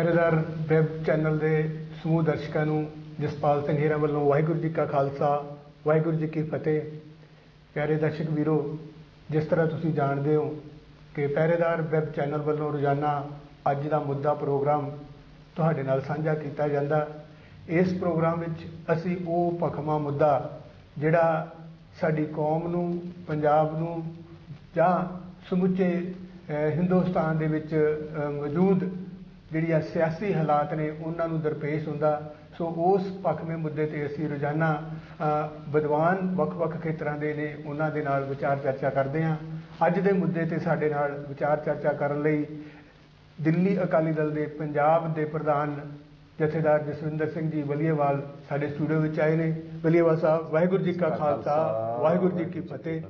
ਪਹਿਰੇਦਾਰ web channel ਦੇ ਸਮੂਹ ਦਰਸ਼ਕਾਂ ਨੂੰ ਜਸਪਾਲ ਸਿੰਘ ਹੀਰਾ ਵੱਲੋਂ ਵਾਹਿਗੁਰੂ ਜੀ ਕਾ ਖਾਲਸਾ, ਵਾਹਿਗੁਰੂ ਜੀ ਕੀ ਫਤਿਹ। ਪਿਆਰੇ ਦਰਸ਼ਕ ਵੀਰੋ, ਜਿਸ ਤਰ੍ਹਾਂ ਤੁਸੀਂ ਜਾਣਦੇ ਹੋ ਕਿ ਪਹਿਰੇਦਾਰ ਵੈਬ ਚੈਨਲ ਵੱਲੋਂ ਰੋਜ਼ਾਨਾ ਅੱਜ ਦਾ ਮੁੱਦਾ ਪ੍ਰੋਗਰਾਮ ਤੁਹਾਡੇ ਨਾਲ ਸਾਂਝਾ ਕੀਤਾ ਜਾਂਦਾ। ਇਸ ਪ੍ਰੋਗਰਾਮ ਵਿੱਚ ਅਸੀਂ ਉਹ ਭਖਮਾ ਮੁੱਦਾ ਜਿਹੜਾ ਸਾਡੀ ਕੌਮ ਨੂੰ, ਪੰਜਾਬ ਨੂੰ ਜਾਂ ਸਮੁੱਚੇ ਹਿੰਦੁਸਤਾਨ ਦੇ ਵਿੱਚ ਮੌਜੂਦ ਜਿਹੜੀ ਆ ਸਿਆਸੀ ਹਾਲਾਤ ਨੇ ਉਹਨਾਂ ਨੂੰ ਦਰਪੇਸ਼ ਹੁੰਦਾ। ਸੋ ਉਸ ਭਖਵੇਂ ਮੁੱਦੇ ਤੇ ਅਸੀਂ ਰੋਜ਼ਾਨਾ ਵਿਦਵਾਨ ਵੱਖ-ਵੱਖ ਖੇਤਰਾਂ ਦੇ ਨੇ ਉਹਨਾਂ ਦੇ ਨਾਲ ਵਿਚਾਰ ਚਰਚਾ ਕਰਦੇ ਹਾਂ। ਅੱਜ ਦੇ ਮੁੱਦੇ ਤੇ ਸਾਡੇ ਨਾਲ ਵਿਚਾਰ ਚਰਚਾ ਕਰਨ ਲਈ ਦਿੱਲੀ ਅਕਾਲੀ ਦਲ ਦੇ ਪੰਜਾਬ ਦੇ ਪ੍ਰਧਾਨ ਜਥੇਦਾਰ ਜਸਵਿੰਦਰ ਸਿੰਘ ਜੀ ਵਲੀਏਵਾਲ ਸਾਡੇ ਸਟੂਡੀਓ ਵਿੱਚ ਆਏ ਨੇ। ਵਲੀਏਵਾਲ ਸਾਹਿਬ ਵਾਹਿਗੁਰੂ ਜੀ ਕਾ ਖਾਲਸਾ ਵਾਹਿਗੁਰੂ ਜੀ ਕੀ ਫਤਿਹ।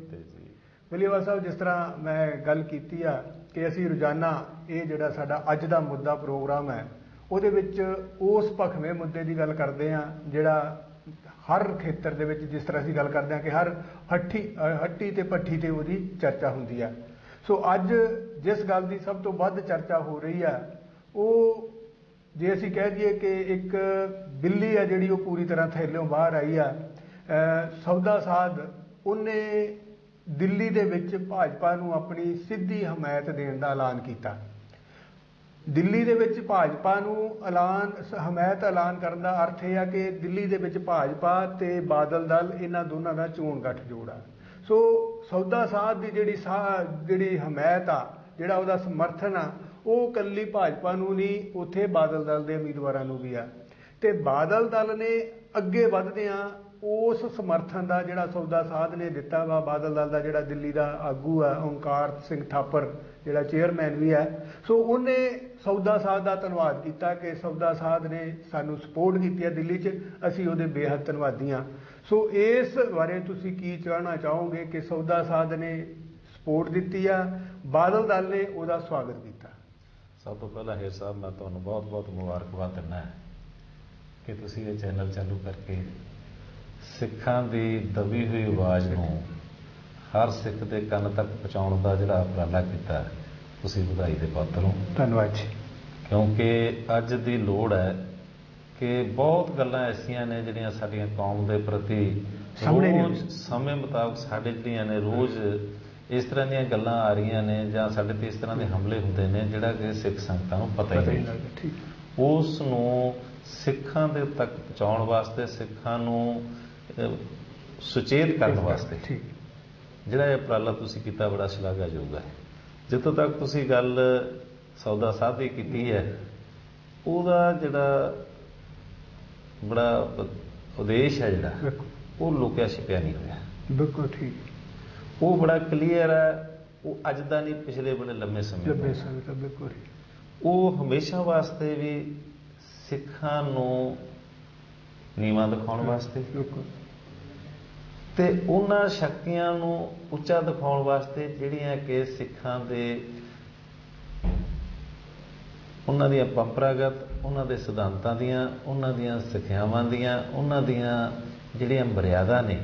ਵਲੀਵਾਲ ਸਾਹਿਬ ਜਿਸ ਤਰ੍ਹਾਂ ਮੈਂ ਗੱਲ ਕੀਤੀ ਆ ਕਿ ਅਸੀਂ ਰੋਜ਼ਾਨਾ ਇਹ ਜਿਹੜਾ ਸਾਡਾ ਅੱਜ ਦਾ ਮੁੱਦਾ ਪ੍ਰੋਗਰਾਮ ਹੈ, ਉਹਦੇ ਵਿੱਚ ਉਸ ਭਖਵੇਂ ਮੁੱਦੇ ਦੀ ਗੱਲ ਕਰਦੇ ਆ ਜਿਹੜਾ ਹਰ ਖੇਤਰ ਦੇ ਵਿੱਚ ਜਿਸ ਤਰ੍ਹਾਂ ਅਸੀਂ ਗੱਲ ਕਰਦੇ ਆ ਕਿ ਹਰ ਹੱਠੀ ਹੱਟੀ ਤੇ ਪੱਠੀ ਤੇ ਉਹਦੀ ਚਰਚਾ ਹੁੰਦੀ ਆ ਸੋ ਅੱਜ ਜਿਸ ਗੱਲ ਦੀ ਸਭ ਤੋਂ ਵੱਧ ਚਰਚਾ ਹੋ ਰਹੀ ਆ ਉਹ ਜੇ ਅਸੀਂ ਕਹਿ ਦਈਏ ਕਿ ਇੱਕ ਬਿੱਲੀ ਆ ਜਿਹੜੀ ਉਹ ਪੂਰੀ ਤਰ੍ਹਾਂ ਥੈਲਿਓਂ ਬਾਹਰ ਆਈ ਆ ਸੌਦਾ ਸਾਧ, ਉਹਨੇ ਦਿੱਲੀ ਦੇ ਵਿੱਚ ਭਾਜਪਾ ਨੂੰ ਆਪਣੀ ਸਿੱਧੀ ਹਮਾਇਤ ਦੇਣ ਦਾ ਐਲਾਨ ਕੀਤਾ। ਦਿੱਲੀ ਦੇ ਵਿੱਚ ਭਾਜਪਾ ਨੂੰ ਐਲਾਨ, ਹਮਾਇਤ ਐਲਾਨ ਕਰਨ ਦਾ ਅਰਥ ਇਹ ਆ ਕਿ ਦਿੱਲੀ ਦੇ ਵਿੱਚ ਭਾਜਪਾ ਤੇ ਬਾਦਲ ਦਲ ਇਹਨਾਂ ਦੋਨਾਂ ਦਾ ਚੋਣ ਗੱਠ ਆ। ਸੋ ਸੌਦਾ ਸਾਧ ਦੀ ਜਿਹੜੀ ਸਾਹ ਜਿਹੜੀ ਹਮਾਇਤ ਆ, ਜਿਹੜਾ ਉਹਦਾ ਸਮਰਥਨ ਆ, ਉਹ ਕੱਲੀ ਭਾਜਪਾ ਨੂੰ ਨਹੀਂ, ਉੱਥੇ ਬਾਦਲ ਦਲ ਦੇ ਉਮੀਦਵਾਰਾਂ ਨੂੰ ਵੀ ਆ। ਤੇ ਬਾਦਲ ਦਲ ਨੇ ਅੱਗੇ ਵਧਦਿਆਂ ਉਸ ਸਮਰਥਨ ਦਾ ਜਿਹੜਾ ਸੌਦਾ ਸਾਧ ਨੇ ਦਿੱਤਾ ਵਾ, ਬਾਦਲ ਦਲ ਦਾ ਜਿਹੜਾ ਦਿੱਲੀ ਦਾ ਆਗੂ ਆ ਓਮਕਾਰ ਸਿੰਘ ਥਾਪਰ, ਜਿਹੜਾ ਚੇਅਰਮੈਨ ਵੀ ਹੈ ਸੋ ਉਹਨੇ ਸੌਦਾ ਸਾਧ ਦਾ ਧੰਨਵਾਦ ਕੀਤਾ ਕਿ ਸੌਦਾ ਸਾਧ ਨੇ ਸਾਨੂੰ ਸਪੋਰਟ ਕੀਤੀ ਹੈ ਦਿੱਲੀ 'ਚ। ਅਸੀਂ ਉਹਦੇ ਬੇਹੱਦ ਧੰਨਵਾਦੀ ਹਾਂ। ਸੋ ਇਸ ਬਾਰੇ ਤੁਸੀਂ ਕੀ ਚਾਹਣਾ ਚਾਹੋਗੇ ਕਿ ਸੌਦਾ ਸਾਧ ਨੇ ਸਪੋਰਟ ਦਿੱਤੀ ਆ? ਬਾਦਲ ਦਲ ਨੇ ਉਹਦਾ ਸਵਾਗਤ ਕੀਤਾ। ਸਭ ਤੋਂ ਪਹਿਲਾਂ ਹੇਰ ਸਾਹਿਬ, ਮੈਂ ਤੁਹਾਨੂੰ ਬਹੁਤ-ਬਹੁਤ ਮੁਬਾਰਕਬਾਦ ਦਿੰਦਾ ਕਿ ਤੁਸੀਂ ਇਹ ਚੈਨਲ ਚਾਲੂ ਕਰਕੇ ਸਿੱਖਾਂ ਦੀ ਦਬੀ ਹੋਈ ਆਵਾਜ਼ ਨੂੰ ਹਰ ਸਿੱਖ ਦੇ ਕੰਨ ਤੱਕ ਪਹੁੰਚਾਉਣ ਦਾ ਜਿਹੜਾ ਉਪਰਾਲਾ ਕੀਤਾ ਤੁਸੀਂ ਵਧਾਈ ਦੇ ਪਾਤਰ ਹੋ। ਧੰਨਵਾਦ ਜੀ। ਕਿਉਂਕਿ ਅੱਜ ਦੀ ਲੋੜ ਹੈ ਕਿ ਬਹੁਤ ਗੱਲਾਂ ਐਸੀਆਂ ਨੇ ਜਿਹੜੀਆਂ ਸਾਡੀਆਂ ਕੌਮ ਦੇ ਪ੍ਰਤੀ ਰੋਜ਼ ਸਮੇਂ ਮੁਤਾਬਕ ਸਾਡੇ ਜਿਹੜੀਆਂ ਨੇ ਰੋਜ਼ ਇਸ ਤਰ੍ਹਾਂ ਦੀਆਂ ਗੱਲਾਂ ਆ ਰਹੀਆਂ ਨੇ ਜਾਂ ਸਾਡੇ ਤੇ ਇਸ ਤਰ੍ਹਾਂ ਦੇ ਹਮਲੇ ਹੁੰਦੇ ਨੇ ਜਿਹੜਾ ਕਿ ਸਿੱਖ ਸੰਗਤਾਂ ਨੂੰ ਪਤਾ ਹੀ ਨਹੀਂ। ਲੱਗਦਾ ਠੀਕ ਉਸ ਨੂੰ ਸਿੱਖਾਂ ਦੇ ਤੱਕ ਪਹੁੰਚਾਉਣ ਵਾਸਤੇ ਸਿੱਖਾਂ ਨੂੰ ਸੁਚੇਤ ਕਰਨ ਵਾਸਤੇ। ਠੀਕ। ਜਿਹੜਾ ਇਹ ਉਪਰਾਲਾ ਤੁਸੀਂ ਕੀਤਾ ਬੜਾ ਸ਼ਲਾਘਾਯੋਗ ਹੈ। ਜਿੱਥੋਂ ਤੱਕ ਤੁਸੀਂ ਗੱਲ ਸੌਦਾ ਸਾਧ ਦੀ ਕੀਤੀ ਹੈ ਉਹਦਾ ਜਿਹੜਾ ਬੜਾ ਉਦੇਸ਼ ਹੈ ਜਿਹੜਾ ਉਹ ਲੁਕਿਆ ਛਿਪਿਆ ਨਹੀਂ ਹੋਇਆ। ਬਿਲਕੁਲ ਠੀਕ। ਉਹ ਬੜਾ ਕਲੀਅਰ ਹੈ ਉਹ ਅੱਜ ਦਾ ਨਹੀਂ ਪਿਛਲੇ ਬੜੇ ਲੰਮੇ ਸਮੇਂ ਤੋਂ। ਸਮੇਂ ਤੋਂ ਬਿਲਕੁਲ ਉਹ ਹਮੇਸ਼ਾ ਵਾਸਤੇ ਵੀ ਸਿੱਖਾਂ ਨੂੰ ਨੀਵਾਂ ਦਿਖਾਉਣ ਵਾਸਤੇ। ਬਿਲਕੁਲ। ਤੇ ਉਹਨਾਂ ਸ਼ਕਤੀਆਂ ਨੂੰ ਉੱਚਾ ਦਿਖਾਉਣ ਵਾਸਤੇ ਜਿਹੜੀਆਂ ਕਿ ਸਿੱਖਾਂ ਦੇ ਉਹਨਾਂ ਦੀਆਂ ਪਰੰਪਰਾਗਤ ਉਹਨਾਂ ਦੇ ਸਿਧਾਂਤਾਂ ਦੀਆਂ ਉਹਨਾਂ ਦੀਆਂ ਸਿੱਖਿਆਵਾਂ ਦੀਆਂ ਉਹਨਾਂ ਦੀਆਂ ਜਿਹੜੀਆਂ ਮਰਿਆਦਾ ਨੇ।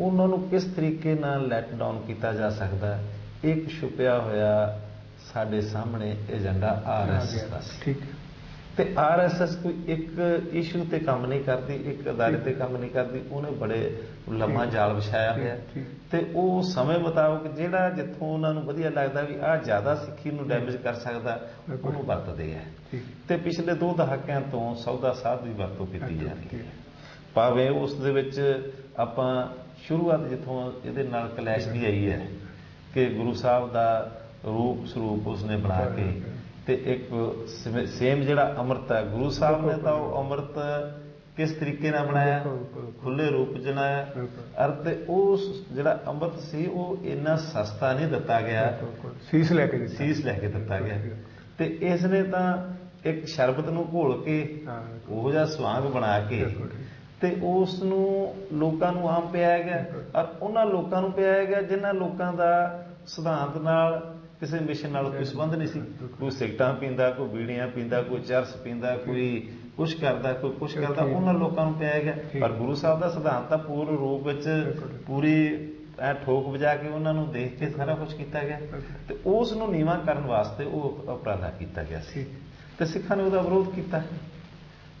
ਉਹਨਾਂ ਨੂੰ ਕਿਸ ਤਰੀਕੇ ਨਾਲ ਲੈਟ ਡਾਊਨ ਕੀਤਾ ਜਾ ਸਕਦਾ? ਹੈ, ਇੱਕ ਛੁਪਿਆ ਹੋਇਆ ਸਾਡੇ ਸਾਹਮਣੇ ਏਜੰਡਾ ਆਰਐਸਐਸ ਦਾ ਸੀ। ਠੀਕ ਤੇ ਆਰਐਸਐਸ ਕੋਈ ਇੱਕ ਇਸ਼ੂ ਤੇ ਕੰਮ ਨਹੀਂ ਕਰਦੀ ਇੱਕ ਅਦਾਰੇ ਤੇ ਕੰਮ ਨਹੀਂ ਕਰਦੀ ਉਹਨੇ ਬੜੇ ਲੰਮਾ ਜਾਲ ਵਿਛਾਇਆ ਹੋਇਆ। ਹੈ। ਤੇ ਉਹ ਸਮੇਂ ਮੁਤਾਬਕ ਜਿਹੜਾ ਜਿੱਥੋਂ ਉਹਨਾਂ ਨੂੰ ਵਧੀਆ ਲੱਗਦਾ ਵੀ ਆਹ ਜ਼ਿਆਦਾ ਸਿੱਖੀ ਨੂੰ ਡੈਮੇਜ ਕਰ ਸਕਦਾ। ਉਹਨੂੰ ਵਰਤਦੇ ਆ। ਠੀਕ। ਤੇ ਪਿਛਲੇ ਦੋ ਦਹਾਕਿਆਂ ਤੋਂ ਸੌਦਾ ਸਾਧ ਦੀ ਵਰਤੋਂ ਕੀਤੀ ਜਾ ਰਹੀ ਹੈ। ਭਾਵੇਂ ਉਸ ਦੇ ਵਿੱਚ ਆਪਾਂ ਸ਼ੁਰੂਆਤ ਜਿੱਥੋਂ ਇਹਦੇ ਨਾਲ ਕਲੈਸ਼ ਦੀ ਆਈ ਹੈ ਕਿ ਗੁਰੂ ਸਾਹਿਬ ਦਾ ਰੂਪ ਸਰੂਪ ਉਸਨੇ ਬਣਾ ਕੇ ਤੇ ਇੱਕ ਸੇਮ ਜਿਹੜਾ ਅੰਮ੍ਰਿਤ ਹੈ ਗੁਰੂ ਸਾਹਿਬ ਨੇ ਤਾਂ ਉਹ ਅੰਮ੍ਰਿਤ ਕਿਸ ਤਰੀਕੇ ਨਾਲ ਬਣਾਇਆ। ਖੁੱਲੇ ਰੂਪ ਚ ਬਣਾਇਆ। ਤੇ ਉਸ ਜਿਹੜਾ ਅੰਮ੍ਰਿਤ ਸੀ ਉਹ ਇੰਨਾ ਸਸਤਾ ਨਹੀਂ ਦਿੱਤਾ ਗਿਆ। ਸੀਸ ਲੈ ਕੇ ਸੀਸ ਲੈ ਕੇ ਦਿੱਤਾ ਗਿਆ। ਤੇ ਇਸ ਨੇ ਤਾਂ ਇੱਕ ਸ਼ਰਬਤ ਨੂੰ ਘੋਲ ਕੇ ਉਹ ਜਿਹਾ ਸਵਾਂਗ ਬਣਾ ਕੇ। ਤੇ ਉਸ ਨੂੰ ਲੋਕਾਂ ਨੂੰ ਆਮ ਪਿਆਇਆ ਗਿਆ। ਔਰ ਉਹਨਾਂ ਲੋਕਾਂ ਨੂੰ ਪਿਆਇਆ ਗਿਆ ਜਿਨ੍ਹਾਂ ਲੋਕਾਂ ਦਾ ਸਿਧਾਂਤ ਨਾਲ ਕਿਸੇ ਮਿਸ਼ਨ ਨਾਲ ਕੋਈ ਸੰਬੰਧ ਨਹੀਂ ਸੀ। ਕੋਈ ਸਿਗਟਾਂ ਪੀਂਦਾ ਕੋਈ ਬੀੜੀਆਂ ਪੀਂਦਾ ਕੋਈ ਚਰਸ ਪੀਂਦਾ ਕੋਈ ਕੁਛ ਕਰਦਾ ਕੋਈ ਕੁਛ ਕਰਦਾ ਉਹਨਾਂ ਲੋਕਾਂ ਨੂੰ ਪਿਆਇਆ ਗਿਆ। ਪਰ ਗੁਰੂ ਸਾਹਿਬ ਦਾ ਸਿਧਾਂਤ ਤਾਂ ਪੂਰਨ ਰੂਪ ਵਿੱਚ ਪੂਰੀ ਐ ਠੋਕ ਵਜਾ ਕੇ ਉਹਨਾਂ ਨੂੰ ਦੇਖ ਕੇ ਸਾਰਾ ਕੁਝ ਕੀਤਾ ਗਿਆ। ਤੇ ਉਸ ਨੂੰ ਨੀਵਾਂ ਕਰਨ ਵਾਸਤੇ ਉਹ ਉਪਰਾਲਾ ਕੀਤਾ ਗਿਆ ਸੀ। ਤੇ ਸਿੱਖਾਂ ਨੇ ਉਹਦਾ ਵਿਰੋਧ ਕੀਤਾ।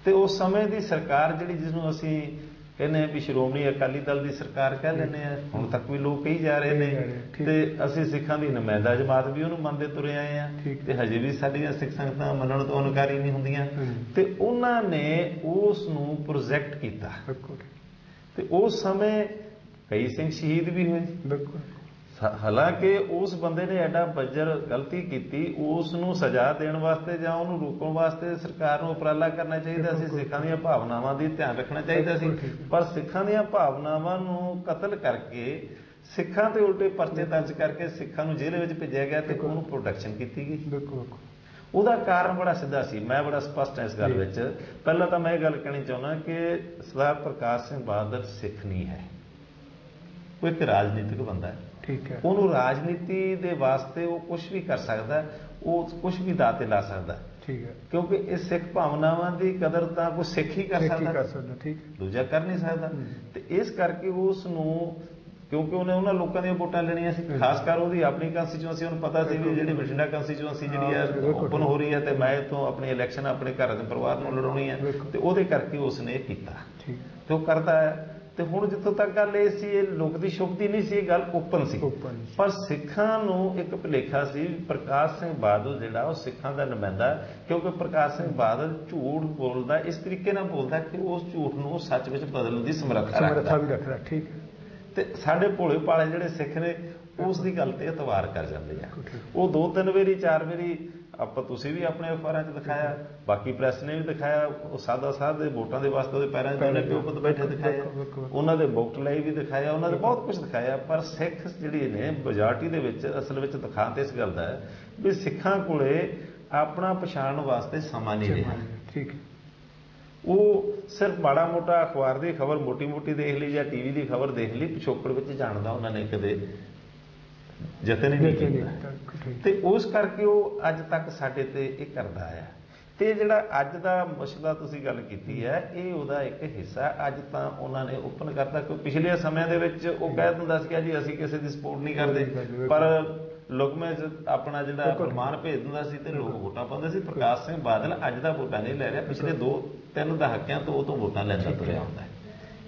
ਤੇ ਉਸ ਸਮੇਂ ਦੀ ਸਰਕਾਰ ਜਿਹੜੀ ਜਿਸ ਨੂੰ ਅਸੀਂ ਕਹਿੰਦੇ ਆ ਵੀ ਸ਼੍ਰੋਮਣੀ ਅਕਾਲੀ ਦਲ ਦੀ ਸਰਕਾਰ ਕਹਿ ਲੈਂਦੇ ਆ ਹੁਣ ਤੱਕ ਵੀ ਲੋਕ ਕਹੀ ਜਾ ਰਹੇ ਨੇ। ਤੇ ਅਸੀਂ ਸਿੱਖਾਂ ਦੀ ਨੁਮਾਇੰਦਾ ਜਮਾਤ ਵੀ ਉਹਨੂੰ ਮੰਨਦੇ ਤੁਰੇ ਆਏ ਆ। ਠੀਕ। ਤੇ ਹਜੇ ਵੀ ਸਾਡੀਆਂ ਸਿੱਖ ਸੰਗਤਾਂ ਮੰਨਣ ਤੋਂ ਇਨਕਾਰੀ ਨਹੀਂ ਹੁੰਦੀਆਂ। ਤੇ ਉਹਨਾਂ ਨੇ ਉਸ ਨੂੰ ਪ੍ਰੋਜੈਕਟ ਕੀਤਾ। ਬਿਲਕੁਲ। ਤੇ ਉਸ ਸਮੇਂ ਕਈ ਸਿੰਘ ਸ਼ਹੀਦ ਵੀ ਹੋਏ। ਬਿਲਕੁਲ। ਹਾਲਾਂਕਿ ਉਸ ਬੰਦੇ ਨੇ ਐਡਾ ਬੱਜਰ ਗਲਤੀ ਕੀਤੀ ਉਸ ਨੂੰ ਸਜ਼ਾ ਦੇਣ ਵਾਸਤੇ ਜਾਂ ਉਹਨੂੰ ਰੋਕਣ ਵਾਸਤੇ ਸਰਕਾਰ ਨੂੰ ਉਪਰਾਲਾ ਕਰਨਾ ਚਾਹੀਦਾ ਸੀ ਸਿੱਖਾਂ ਦੀਆਂ ਭਾਵਨਾਵਾਂ ਦੀ ਧਿਆਨ ਰੱਖਣਾ ਚਾਹੀਦਾ ਸੀ। ਪਰ ਸਿੱਖਾਂ ਦੀਆਂ ਭਾਵਨਾਵਾਂ ਨੂੰ ਕਤਲ ਕਰਕੇ ਸਿੱਖਾਂ ਤੇ ਉਲਟੇ ਪਰਚੇ ਦਰਜ ਕਰਕੇ ਸਿੱਖਾਂ ਨੂੰ ਜੇਲ੍ਹ ਵਿੱਚ ਭੇਜਿਆ ਗਿਆ ਤੇ। ਉਹਨੂੰ ਪ੍ਰੋਟੈਕਸ਼ਨ ਕੀਤੀ ਗਈ ਬਿਲਕੁਲ। ਉਹਦਾ ਕਾਰਨ ਬੜਾ ਸਿੱਧਾ ਸੀ ਮੈਂ ਬੜਾ ਸਪਸ਼ਟ ਹਾਂ ਇਸ ਗੱਲ। ਵਿੱਚ ਪਹਿਲਾਂ ਤਾਂ ਮੈਂ ਇਹ ਗੱਲ ਕਹਿਣੀ ਚਾਹੁੰਦਾ ਕਿ ਸਰਦਾਰ ਪ੍ਰਕਾਸ਼ ਸਿੰਘ ਬਾਦਲ ਸਿੱਖ ਨਹੀਂ ਹੈ ਉਹ ਇੱਕ ਰਾਜਨੀਤਿਕ ਬੰਦਾ ਹੈ ਠੀਕ ਹੈ ਉਹਨੂੰ ਰਾਜਨੀਤੀ ਦੇ ਵਾਸਤੇ ਉਹ ਕੁਝ ਵੀ ਕਰ ਸਕਦਾ ਉਹ ਕੁਝ ਵੀ ਦਾਤੇ ਲਾ ਸਕਦਾ। ਠੀਕ ਹੈ ਕਿਉਂਕਿ ਇਹ ਸਿੱਖ ਭਾਵਨਾਵਾਂ ਦੀ ਕਦਰ ਤਾਂ ਕੋਈ ਸਿੱਖ ਹੀ ਕਰ ਹੀ ਸਕਦਾ ਕਰ ਹੈ, ਸਕਦਾ ਠੀਕ। ਦੂਜਾ ਕਰ ਨਹੀਂ ਸਕਦਾ। ਤੇ ਇਸ ਕਰਕੇ ਉਸ ਨੂੰ ਕਿਉਂਕਿ ਉਹਨੇ ਉਹਨਾਂ ਲੋਕਾਂ ਦੀਆਂ ਵੋਟਾਂ ਲੈਣੀਆਂ ਸੀ। ਖਾਸ ਕਰ ਉਹਦੀ ਆਪਣੀ ਕੰਸਟੀਚੁਐਂਸੀ ਉਹਨੂੰ ਪਤਾ ਸੀ ਵੀ ਜਿਹੜੀ ਬਠਿੰਡਾ ਕੰਸਟੀਚੁਐਂਸੀ ਜਿਹੜੀ ਹੈ। ਓਪਨ ਹੋ ਰਹੀ ਹੈ ਤੇ ਮੈਂ ਇਥੋਂ ਆਪਣੀ ਇਲੈਕਸ਼ਨ ਆਪਣੇ ਘਰ ਦੇ ਪਰਿਵਾਰ ਨੂੰ ਲੜਾਉਣੀ ਹੈ। ਤੇ ਉਹਦੇ ਕਰਕੇ ਉਸਨੇ ਇਹ ਕੀਤਾ ਠੀਕ ਤੇ ਉਹ ਕਰਦਾ ਹੈ ਤੇ ਹੁਣ ਜਿੱਥੋਂ ਤੱਕ ਗੱਲ ਇਹ ਸੀ ਇਹ ਲੋਕ ਦੀ ਸ਼ੁਭਦੀ ਨਹੀਂ ਸੀ ਇਹ ਗੱਲ ਓਪਨ ਸੀ। ਪਰ ਸਿੱਖਾਂ ਨੂੰ ਇੱਕ ਭੁਲੇਖਾ ਸੀ ਪ੍ਰਕਾਸ਼ ਸਿੰਘ ਬਾਦਲ ਜਿਹੜਾ ਉਹ ਸਿੱਖਾਂ ਦਾ ਨੁਮਾਇੰਦਾ ਕਿਉਂਕਿ ਪ੍ਰਕਾਸ਼ ਸਿੰਘ ਬਾਦਲ ਝੂਠ ਬੋਲਦਾ ਇਸ ਤਰੀਕੇ ਨਾਲ ਬੋਲਦਾ ਕਿ ਉਸ ਝੂਠ ਨੂੰ ਉਹ ਸੱਚ ਵਿੱਚ ਬਦਲਣ ਦੀ ਸਮਰੱਥਾ ਸਮਰੱਥਾ ਵੀ ਰੱਖਦਾ ਠੀਕ ਤੇ ਸਾਡੇ ਭੋਲੇ ਭਾਲੇ ਜਿਹੜੇ ਸਿੱਖ ਨੇ ਉਸ ਦੀ ਗੱਲ ਤੇ ਇਤਵਾਰ ਕਰ ਜਾਂਦੇ ਆ। ਉਹ ਦੋ ਤਿੰਨ ਵਾਰੀ ਚਾਰ ਵਾਰੀ ਆਪਾਂ ਤੁਸੀਂ ਵੀ ਆਪਣੇ ਅਖਬਾਰਾਂ 'ਚ ਦਿਖਾਇਆ ਬਾਕੀ ਪ੍ਰੈਸ ਨੇ ਵੀ ਦਿਖਾਇਆ ਉਹ ਸਾਦਾ ਸਾਧ ਦੇ ਵੋਟਾਂ ਦੇ ਵਾਸਤੇ ਉਹਦੇ ਪੈਰਾਂ 'ਚ ਉਹਨੇ ਪਿਓ ਪੁੱਤ ਬੈਠੇ ਦਿਖਾਇਆ। ਉਹਨਾਂ ਦੇ ਵੋਟ ਲਈ ਵੀ ਦਿਖਾਇਆ ਉਹਨਾਂ ਦੇ ਬਹੁਤ ਕੁਝ ਦਿਖਾਇਆ ਪਰ ਸਿੱਖ ਜਿਹੜੀ ਨੇ ਮੈਜੋਰਟੀ ਦੇ ਵਿੱਚ ਅਸਲ ਵਿੱਚ ਦਿਖਾ ਤੇ ਇਸ ਗੱਲ ਦਾ ਹੈ ਵੀ ਸਿੱਖਾਂ ਕੋਲੇ ਆਪਣਾ ਪਛਾਣਨ ਵਾਸਤੇ ਸਮਾਂ ਨਹੀਂ ਰਿਹਾ। ਠੀਕ ਉਹ ਸਿਰਫ ਮਾੜਾ ਮੋਟਾ ਅਖਬਾਰ ਦੀ ਖਬਰ ਮੋਟੀ ਮੋਟੀ ਦੇਖ ਲਈ ਜਾਂ ਟੀਵੀ ਦੀ ਖਬਰ ਦੇਖ ਲਈ ਪਿਛੋਕੜ ਵਿੱਚ ਜਾਣਦਾ ਉਹਨਾਂ ਨੇ ਕਦੇ। ਯਤਨ ਹੀ ਨਹੀਂ ਕੀਤਾ। ਤੇ ਉਸ ਕਰਕੇ ਉਹ ਅੱਜ ਤੱਕ ਸਾਡੇ ਤੇ ਇਹ ਕਰਦਾ ਆਇਆ ਤੇ ਜਿਹੜਾ ਅੱਜ ਦਾ ਮਸਲਾ ਤੁਸੀਂ ਗੱਲ ਕੀਤੀ ਹੈ ਇਹ ਉਹਦਾ ਇੱਕ ਹਿੱਸਾ। ਅੱਜ ਤਾਂ ਉਹਨਾਂ ਨੇ ਓਪਨ ਕਰਤਾ ਕਿ ਪਿਛਲੇ ਸਮਿਆਂ ਦੇ ਵਿੱਚ ਉਹ ਕਹਿ ਦਿੰਦਾ ਸੀ ਜੀ ਅਸੀਂ ਕਿਸੇ ਦੀ ਸਪੋਰਟ ਨਹੀਂ ਕਰਦੇ। ਪਰ ਲੁਕਮੇ ਆਪਣਾ ਜਿਹੜਾ। ਪ੍ਰਮਾਣ ਭੇਜ ਦਿੰਦਾ ਸੀ ਤੇ ਲੋਕ ਵੋਟਾਂ ਪਾਉਂਦੇ ਸੀ। ਪ੍ਰਕਾਸ਼ ਸਿੰਘ ਬਾਦਲ ਅੱਜ ਦਾ ਵੋਟਾਂ ਨਹੀਂ ਲੈ ਰਿਹਾ। ਪਿਛਲੇ 2 3 ਦਹਾਕਿਆਂ ਤੋਂ ਉਹ ਤੋਂ ਵੋਟਾਂ ਲੈਂਦਾ ਤੁਰਿਆ ਹੁੰਦਾ ਹੈ।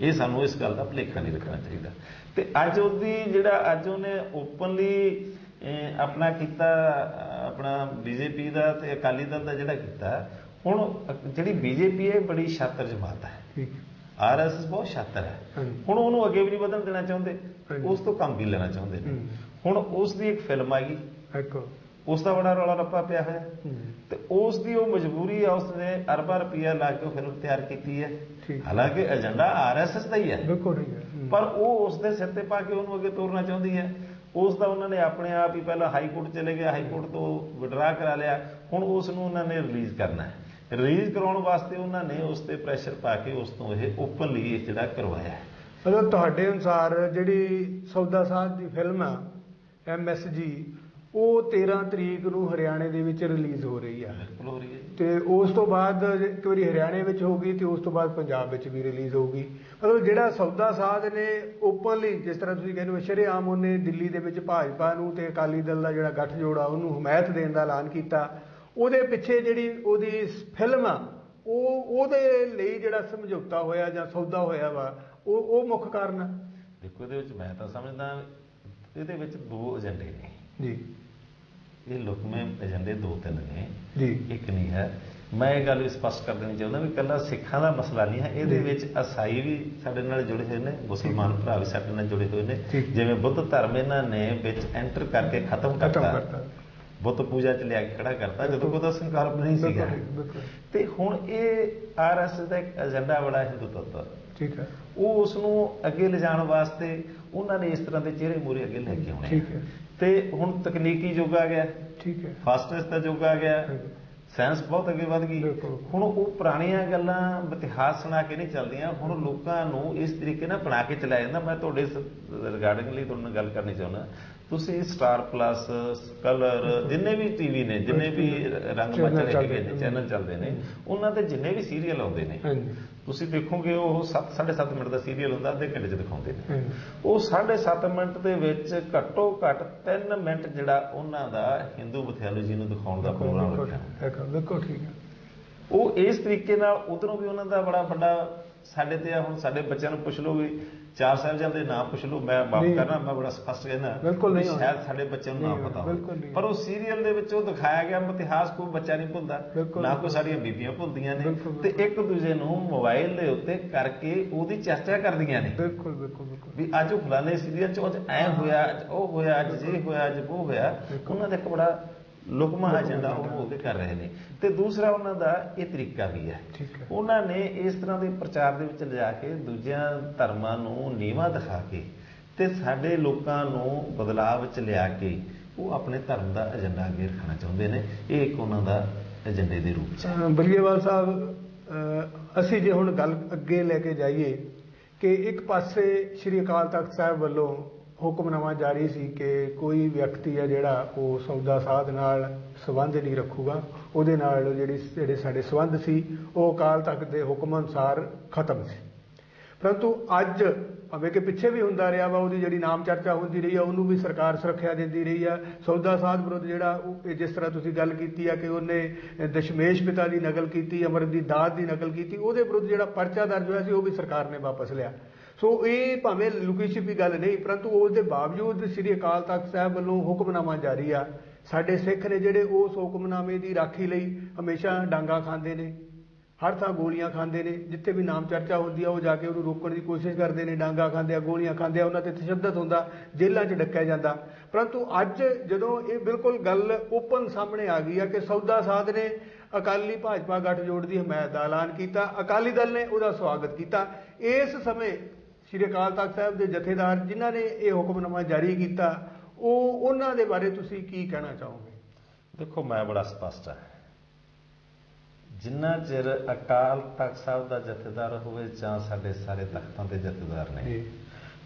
ਇਹ ਸਾਨੂੰ ਇਸ ਗੱਲ ਦਾ ਭੁਲੇਖਾ ਨਹੀਂ ਰੱਖਣਾ ਚਾਹੀਦਾ। ਤੇ ਅੱਜ ਉਹਦੀ ਜਿਹੜਾ ਅੱਜ ਉਹਨੇ ਓਪਨਲੀ ਆਪਣਾ ਕੀਤਾ ਆਪਣਾ ਬੀਜੇਪੀ ਦਾ ਤੇ ਅਕਾਲੀ ਦਲ ਦਾ ਜਿਹੜਾ ਕੀਤਾ ਹੁਣ ਜਿਹੜੀ ਬੀਜੇਪੀ ਹੈ ਬੜੀ ਸ਼ਾਤਰ ਜਮਾਤ ਹੈ। ਠੀਕ। ਆਰਐਸਐਸ ਬਹੁਤ ਸ਼ਾਤਰ ਹੈ। ਹੁਣ ਉਹਨੂੰ ਅੱਗੇ ਵੀ ਨਹੀਂ ਵਧਣ ਦੇਣਾ ਚਾਹੁੰਦੇ। ਉਸ ਤੋਂ ਕੰਮ ਵੀ ਲੈਣਾ ਚਾਹੁੰਦੇ ਨੇ। ਹੁਣ ਉਸ ਦੀ ਇੱਕ ਫਿਲਮ ਆ ਗਈ। ਇੱਕ ਉਸ ਦਾ ਬੜਾ ਰੌਲਾ ਰੱਪਾ ਪਿਆ ਹੋਇਆ। ਤੇ ਉਸ ਦੀ ਉਹ ਮਜਬੂਰੀ ਆ ਉਸਨੇ ਅਰਬਾਂ ਰੁਪਈਆ ਲਾ ਕੇ ਫਿਲਮ ਤਿਆਰ ਕੀਤੀ ਹੈ। ਹਾਲਾਂਕਿ ਏਜੰਡਾ ਆਰਐਸਐਸ ਦਾ ਹੀ ਹੈ। ਬਿਲਕੁਲ ਠੀਕ ਹੈ। ਹੂੰ। ਪਰ ਉਹ ਉਸ ਦੇ ਸਿਰ ਤੇ ਪਾ ਕੇ ਉਹਨੂੰ ਅੱਗੇ ਤੋਰਨਾ ਚਾਹੁੰਦੀ ਹੈ। ਉਸ ਦਾ ਉਹਨਾਂ ਨੇ ਆਪਣੇ ਆਪ ਹੀ ਪਹਿਲਾਂ ਹਾਈ ਕੋਰਟ ਚਲੇ ਗਏ ਹਾਈ ਕੋਰਟ ਤੋਂ ਵਿਡਰਾ ਕਰਾ ਲਿਆ। ਹੁਣ ਉਸ ਨੂੰ ਉਹਨਾਂ ਨੇ ਰਿਲੀਜ਼ ਕਰਨਾ ਹੈ। ਰਿਲੀਜ਼ ਕਰਾਉਣ ਵਾਸਤੇ ਉਹਨਾਂ ਨੇ ਉਸ ਤੇ ਪ੍ਰੈਸ਼ਰ ਪਾ ਕੇ ਉਸ ਤੋਂ ਇਹ ਓਪਨਲੀ ਜਿਹੜਾ ਕਰਵਾਇਆ ਹੈ। ਮਤਲਬ ਤੁਹਾਡੇ ਅਨੁਸਾਰ ਜਿਹੜੀ ਸੌਦਾ ਸਾਧ ਦੀ ਫਿਲਮ ਆ ਐਮਐਸਜੀ ਉਹ 13 ਤਰੀਕ ਨੂੰ ਹਰਿਆਣੇ ਦੇ ਵਿੱਚ ਰਿਲੀਜ਼ ਹੋ ਰਹੀ ਆ। ਹੋ ਰਹੀ ਹੈ ਤੇ ਉਸ ਤੋਂ ਬਾਅਦ ਇੱਕ ਵਾਰੀ ਹਰਿਆਣੇ ਵਿੱਚ ਹੋਊਗੀ ਤੇ ਉਸ ਤੋਂ ਬਾਅਦ ਪੰਜਾਬ ਵਿੱਚ ਵੀ ਰਿਲੀਜ਼ ਹੋਊਗੀ ਮਤਲਬ ਜਿਹੜਾ ਸੌਦਾ ਸਾਧ ਨੇ ਓਪਨਲੀ ਜਿਸ ਤਰ੍ਹਾਂ ਤੁਸੀਂ ਕਹਿੰਦੇ ਹੋ ਸ਼ਰੇਆਮ ਉਹਨੇ ਦਿੱਲੀ ਦੇ ਵਿੱਚ ਭਾਜਪਾ ਨੂੰ ਤੇ ਅਕਾਲੀ ਦਲ ਦਾ ਜਿਹੜਾ ਗੱਠਜੋੜ ਆ ਉਹਨੂੰ ਹਮਾਇਤ ਦੇਣ ਦਾ ਐਲਾਨ ਕੀਤਾ। ਉਹਦੇ ਪਿੱਛੇ ਜਿਹੜੀ ਉਹਦੀ ਫਿਲਮ ਆ ਉਹ ਉਹਦੇ ਲਈ ਜਿਹੜਾ ਸਮਝੌਤਾ ਹੋਇਆ ਜਾਂ ਸੌਦਾ ਹੋਇਆ ਵਾ ਉਹ ਉਹ ਮੁੱਖ ਕਾਰਨ ਆ। ਦੇਖੋ ਇਹਦੇ ਵਿੱਚ ਮੈਂ ਤਾਂ ਸਮਝਦਾ ਇਹਦੇ ਵਿੱਚ ਦੋ ਏਜੰਡੇ ਨੇ। ਜੀ। ਇਹ ਲੁਕਮੇ ਏਜੰਡੇ ਦੋ ਤਿੰਨ ਨੇ। ਜੀ। ਇੱਕ ਨਹੀਂ ਹੈ। ਮੈਂ ਇਹ ਗੱਲ ਵੀ ਸਪਸ਼ਟ ਕਰ ਦੇਣੀ ਚਾਹੁੰਦਾ ਵੀ ਕੱਲਾ ਸਿੱਖਾਂ ਦਾ ਮਸਲਾ ਨਹੀਂ ਹੈ। ਇਹਦੇ। ਵਿੱਚ ਈਸਾਈ ਵੀ ਸਾਡੇ ਨਾਲ ਜੁੜੇ ਹੋਏ ਨੇ ਮੁਸਲਮਾਨ ਭਰਾ ਵੀ ਸਾਡੇ ਨਾਲ ਜੁੜੇ ਹੋਏ ਨੇ। ਜਿਵੇਂ ਬੁੱਧ ਧਰਮ ਇਹਨਾਂ ਨੇ ਵਿੱਚ ਐਂਟਰ ਕਰਕੇ ਖਤਮ ਕਰਤਾ। ਬੁੱਤ ਪੂਜਾ ਚ ਲਿਆ ਕੇ ਖੜਾ ਕਰਤਾ ਜਦੋਂ ਕੋਈ ਦਾ ਸੰਕਲਪ ਨਹੀਂ ਸੀਗਾ। ਤੇ ਹੁਣ ਇਹ ਆਰਐਸਐਸ ਦਾ ਇੱਕ ਏਜੰਡਾ ਬੜਾ ਹਿੰਦੂ ਤੱਤ ਦਾ ਠੀਕ ਹੈ। ਉਹ ਉਸ ਨੂੰ ਅੱਗੇ ਲਿਜਾਣ ਵਾਸਤੇ ਉਹਨਾਂ ਨੇ ਇਸ ਤਰ੍ਹਾਂ ਦੇ ਚਿਹਰੇ ਮੂਰੇ ਅੱਗੇ ਲੈ ਕੇ ਆਉਣੇ। ਠੀਕ ਹੈ। ਤੇ ਹੁਣ ਤਕਨੀਕੀ ਯੁੱਗ ਆ ਗਿਆ। ਠੀਕ ਹੈ। ਫਾਸਟਨੈਸ ਦਾ ਯੁੱਗ ਆ ਗਿਆ। ਸਾਇੰਸ ਬਹੁਤ ਅੱਗੇ ਵਧ ਗਈ। ਹੁਣ ਉਹ ਪੁਰਾਣੀਆਂ ਗੱਲਾਂ ਇਤਿਹਾਸ ਸੁਣਾ ਕੇ ਨਹੀਂ ਚੱਲਦੀਆਂ। ਹੁਣ ਲੋਕਾਂ ਨੂੰ ਇਸ ਤਰੀਕੇ ਨਾਲ ਬਣਾ ਕੇ ਚਲਾਇਆ ਜਾਂਦਾ। ਮੈਂ ਤੁਹਾਡੇ ਰਿਗਾਰਡਿੰਗਲੀ ਤੁਹਾਡੇ ਨਾਲ ਗੱਲ ਕਰਨੀ ਚਾਹੁੰਦਾ। ਤੁਸੀਂ ਸਟਾਰ ਪਲੱਸ ਕਲਰ ਜਿੰਨੇ ਵੀ ਟੀਵੀ ਨੇ ਜਿੰਨੇ ਵੀ ਰੰਗ ਚੱਲਦੇ ਹੈਗੇ ਨੇ। ਚੈਨਲ ਚੱਲਦੇ ਨੇ ਉਹਨਾਂ ਤੇ ਜਿੰਨੇ ਵੀ ਸੀਰੀਅਲ ਆਉਂਦੇ ਨੇ ਤੁਸੀਂ ਦੇਖੋਗੇ ਉਹ 7 7.5 ਮਿੰਟ ਦਾ ਸੀਰੀਅਲ ਹੁੰਦਾ ਅੱਧੇ ਘੰਟੇ 'ਚ ਦਿਖਾਉਂਦੇ ਨੇ। ਉਹ 7.5 ਮਿੰਟ ਦੇ ਵਿੱਚ ਘੱਟੋ ਘੱਟ 3 ਮਿੰਟ ਜਿਹੜਾ ਉਹਨਾਂ ਦਾ ਹਿੰਦੂ ਮਿਥੋਲੋਜੀ ਨੂੰ ਦਿਖਾਉਣ ਦਾ ਪ੍ਰੋਗਰਾਮ ਰੱਖਿਆ ਬਿਲਕੁਲ ਠੀਕ ਹੈ। ਉਹ ਇਸ ਤਰੀਕੇ ਨਾਲ ਉਧਰੋਂ ਵੀ ਉਹਨਾਂ ਦਾ ਬੜਾ ਵੱਡਾ ਸਾਡੇ ਤੇ ਆ ਹੁਣ ਸਾਡੇ ਬੱਚਿਆਂ ਨੂੰ ਪੁੱਛ ਲਓ ਵੀ ਚਾਰ ਸਾਹਿਬਜ਼ਾਦੇ ਦੇ ਨਾਮ ਪੁੱਛ ਲਓ ਮੈਂ ਮਾਫ। ਕਰਨਾ ਮੈਂ ਬੜਾ ਸਪਸ਼ਟ ਕਹਿਣਾ ਬਿਲਕੁਲ ਨਹੀਂ। ਸ਼ਾਇਦ ਸਾਡੇ ਬੱਚਿਆਂ ਨੂੰ ਨਾ ਪਤਾ ਹੋਵੇ। ਪਰ ਉਹ ਸੀਰੀਅਲ ਦੇ ਵਿੱਚ ਉਹ ਦਿਖਾਇਆ ਗਿਆ ਇਤਿਹਾਸ ਕੋਈ ਬੱਚਾ ਨਹੀਂ ਭੁੱਲਦਾ। ਨਾ ਕੋਈ ਸਾਡੀਆਂ ਬੀਬੀਆਂ ਭੁੱਲਦੀਆਂ ਨੇ ਤੇ। ਇੱਕ ਦੂਜੇ ਨੂੰ ਮੋਬਾਈਲ ਦੇ ਉੱਤੇ ਕਰਕੇ ਉਹਦੀ ਚਰਚਾ ਕਰਦੀਆਂ ਨੇ ਬਿਲਕੁਲ ਬਿਲਕੁਲ ਬਿਲਕੁਲ ਵੀ ਅੱਜ ਉਹ ਫਲਾਣੇ ਸੀਰੀਅਲ ਚ ਅੱਜ ਐ ਹੋਇਆ ਉਹ ਹੋਇਆ ਅੱਜ ਜੇ ਹੋਇਆ ਅੱਜ ਉਹ ਹੋਇਆ। ਉਹਨਾਂ ਦਾ ਇੱਕ ਬੜਾ ਲੁਕਮਾ ਏਜੰਡਾ ਉਹ ਹੋ ਕੇ ਕਰ ਰਹੇ ਨੇ। ਤੇ ਦੂਸਰਾ ਉਹਨਾਂ ਦਾ ਇਹ ਤਰੀਕਾ ਵੀ ਹੈ। ਉਹਨਾਂ ਨੇ ਇਸ ਤਰ੍ਹਾਂ ਦੇ ਪ੍ਰਚਾਰ ਦੇ ਵਿੱਚ ਲਿਜਾ ਕੇ ਦੂਜਿਆਂ ਧਰਮਾਂ ਨੂੰ ਨੀਵਾ ਦਿਖਾ ਕੇ ਤੇ ਸਾਡੇ ਲੋਕਾਂ ਨੂੰ ਬਦਲਾਅ ਵਿੱਚ ਲਿਆ ਕੇ ਉਹ ਆਪਣੇ ਧਰਮ ਦਾ ਏਜੰਡਾ ਅੱਗੇ ਰੱਖਣਾ ਚਾਹੁੰਦੇ ਨੇ। ਇਹ ਇੱਕ ਉਹਨਾਂ ਦਾ ਏਜੰਡੇ ਦੇ ਰੂਪ ਚ ਬਲੀਏਵਾਲ ਸਾਹਿਬ ਅਸੀਂ ਜੇ ਹੁਣ ਗੱਲ ਅੱਗੇ ਲੈ ਕੇ ਜਾਈਏ ਕਿ ਇੱਕ ਪਾਸੇ ਸ੍ਰੀ ਅਕਾਲ ਤਖਤ ਸਾਹਿਬ ਵੱਲੋਂ ਹੁਕਮਨਾਮਾ ਜਾਰੀ ਸੀ ਕਿ ਕੋਈ ਵਿਅਕਤੀ ਹੈ ਜਿਹੜਾ ਉਹ ਸੌਦਾ ਸਾਧ ਨਾਲ ਸੰਬੰਧ ਨਹੀਂ ਰੱਖੂਗਾ। ਉਹਦੇ ਨਾਲ ਜਿਹੜੀ ਜਿਹੜੇ ਸਾਡੇ ਸੰਬੰਧ ਸੀ, ਉਹ ਅਕਾਲ ਤਖਤ ਦੇ ਹੁਕਮ ਅਨੁਸਾਰ ਖਤਮ ਸੀ। ਪਰੰਤੂ ਅੱਜ ਭਾਵੇਂ ਕਿ ਪਿੱਛੇ ਵੀ ਹੁੰਦਾ ਰਿਹਾ ਵਾ, ਉਹਦੀ ਜਿਹੜੀ ਨਾਮ ਚਰਚਾ ਹੁੰਦੀ ਰਹੀ ਆ, ਉਹਨੂੰ ਵੀ ਸਰਕਾਰ ਸੁਰੱਖਿਆ ਦਿੰਦੀ ਰਹੀ ਆ। ਸੌਦਾ ਸਾਧ ਵਿਰੁੱਧ ਜਿਹੜਾ ਜਿਸ ਤਰ੍ਹਾਂ ਤੁਸੀਂ ਗੱਲ ਕੀਤੀ ਆ ਕਿ ਉਹਨੇ ਦਸ਼ਮੇਸ਼ ਪਿਤਾ ਦੀ ਨਕਲ ਕੀਤੀ ਅਮਰ ਦੀ ਦਾਤ ਦੀ ਨਕਲ ਕੀਤੀ, ਉਹਦੇ ਵਿਰੁੱਧ ਜਿਹੜਾ ਪਰਚਾ ਦਰਜ ਹੋਇਆ ਸੀ, ਉਹ ਵੀ ਸਰਕਾਰ ਨੇ ਵਾਪਸ ਲਿਆ। ਸੋ ਇਹ ਭਾਵੇਂ ਲੁਕੀ ਛਿਪੀ ਗੱਲ ਨਹੀਂ, ਪਰੰਤੂ ਉਸ ਦੇ ਬਾਵਜੂਦ ਸ੍ਰੀ ਅਕਾਲ ਤਖਤ ਸਾਹਿਬ ਵੱਲੋਂ ਹੁਕਮਨਾਮਾ ਜਾਰੀ ਆ। ਸਾਡੇ ਸਿੱਖ ਨੇ ਜਿਹੜੇ ਉਸ ਹੁਕਮਨਾਮੇ ਦੀ ਰਾਖੀ ਲਈ ਹਮੇਸ਼ਾ ਡਾਂਗਾ ਖਾਂਦੇ ਨੇ, ਹਰ ਥਾਂ ਗੋਲੀਆਂ ਖਾਂਦੇ ਨੇ, ਜਿੱਥੇ ਵੀ ਨਾਮ ਚਰਚਾ ਹੁੰਦੀ ਆ, ਉਹ ਜਾ ਕੇ ਉਹਨੂੰ ਰੋਕਣ ਦੀ ਕੋਸ਼ਿਸ਼ ਕਰਦੇ ਨੇ, ਡਾਂਗਾ ਖਾਂਦੇ ਆ, ਗੋਲੀਆਂ ਖਾਂਦੇ ਆ, ਉਹਨਾਂ ਤੇ ਤਸ਼ੱਦਦ ਹੁੰਦਾ, ਜੇਲ੍ਹਾਂ 'ਚ ਡੱਕਿਆ ਜਾਂਦਾ। ਪਰੰਤੂ ਅੱਜ ਜਦੋਂ ਇਹ ਬਿਲਕੁਲ ਗੱਲ ਓਪਨ ਸਾਹਮਣੇ ਆ ਗਈ ਆ ਕਿ ਸੌਦਾ ਸਾਧ ਨੇ ਅਕਾਲੀ ਭਾਜਪਾ ਗੱਠਜੋੜ ਦੀ ਹਮਾਇਤ ਦਾ ਐਲਾਨ ਕੀਤਾ, ਅਕਾਲੀ ਦਲ ਨੇ ਉਹਦਾ ਸਵਾਗਤ ਕੀਤਾ, ਇਸ ਸਮੇਂ ਸ਼੍ਰੀ ਅਕਾਲ ਤਖਤ ਸਾਹਿਬ ਦੇ ਜਥੇਦਾਰ ਜਿਨ੍ਹਾਂ ਨੇ ਇਹ ਹੁਕਮਨਾਮਾ ਜਾਰੀ ਕੀਤਾ ਉਹ ਉਹਨਾਂ ਦੇ ਬਾਰੇ ਤੁਸੀਂ ਕੀ ਕਹਿਣਾ ਚਾਹੋਗੇ? ਦੇਖੋ ਮੈਂ ਬੜਾ ਸਪਸ਼ਟ ਹਾਂ। ਜਿੰਨਾ ਚਿਰ ਅਕਾਲ ਤਖਤ ਸਾਹਿਬ ਦਾ ਜਥੇਦਾਰ ਹੋਵੇ ਜਾਂ ਸਾਡੇ ਸਾਰੇ ਤਖਤਾਂ ਦੇ ਜਥੇਦਾਰ ਨੇ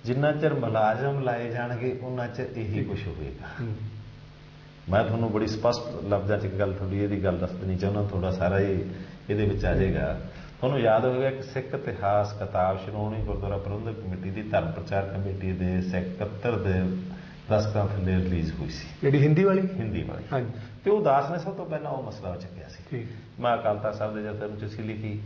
ਜਿੰਨਾ ਚਿਰ ਮੁਲਾਜ਼ਮ ਲਾਏ ਜਾਣਗੇ ਉਹਨਾਂ ਚਿਰ ਇਹੀ ਕੁਝ ਹੋਵੇਗਾ। ਮੈਂ ਤੁਹਾਨੂੰ ਬੜੀ ਸਪਸ਼ਟ ਲਫ਼ਜ਼ਾਂ 'ਚ ਇੱਕ ਗੱਲ ਤੁਹਾਡੀ ਇਹਦੀ ਗੱਲ ਦੱਸ ਦੇਣੀ ਚਾਹੁੰਦਾ ਥੋੜਾ ਸਾਰਾ ਹੀ ਇਹਦੇ ਵਿੱਚ ਆ ਜਾਏਗਾ। ਤੁਹਾਨੂੰ ਯਾਦ ਹੋਵੇਗਾ ਕਿ ਸਿੱਖ ਇਤਿਹਾਸ ਕਿਤਾਬ ਸ਼੍ਰੋਮਣੀ ਗੁਰਦੁਆਰਾ ਪ੍ਰਬੰਧਕ ਕਮੇਟੀ ਦੀ ਧਰਮ ਪ੍ਰਚਾਰ ਕਮੇਟੀ ਦੇ ਸੈਕਟਰ ਦੇ ਦਸਤਾਂ ਥੱਲੇ ਰਿਲੀਜ਼ ਹੋਈ ਸੀ। ਜਿਹੜੀ ਹਿੰਦੀ ਵਾਲੀ? ਹਿੰਦੀ ਵਾਲੀ। ਹਾਂਜੀ। ਤੇ ਉਹ ਦਾਸ ਨੇ ਸਭ ਤੋਂ ਪਹਿਲਾਂ ਉਹ ਮਸਲਾ ਚੱਕਿਆ ਸੀ। ਠੀਕ। ਮੈਂ ਅਕਾਲ ਤਖਤ ਸਾਹਿਬ ਦੇ ਜਥੇਦਾਰ ਨੂੰ ਚਿੱਠੀ ਲਿਖੀ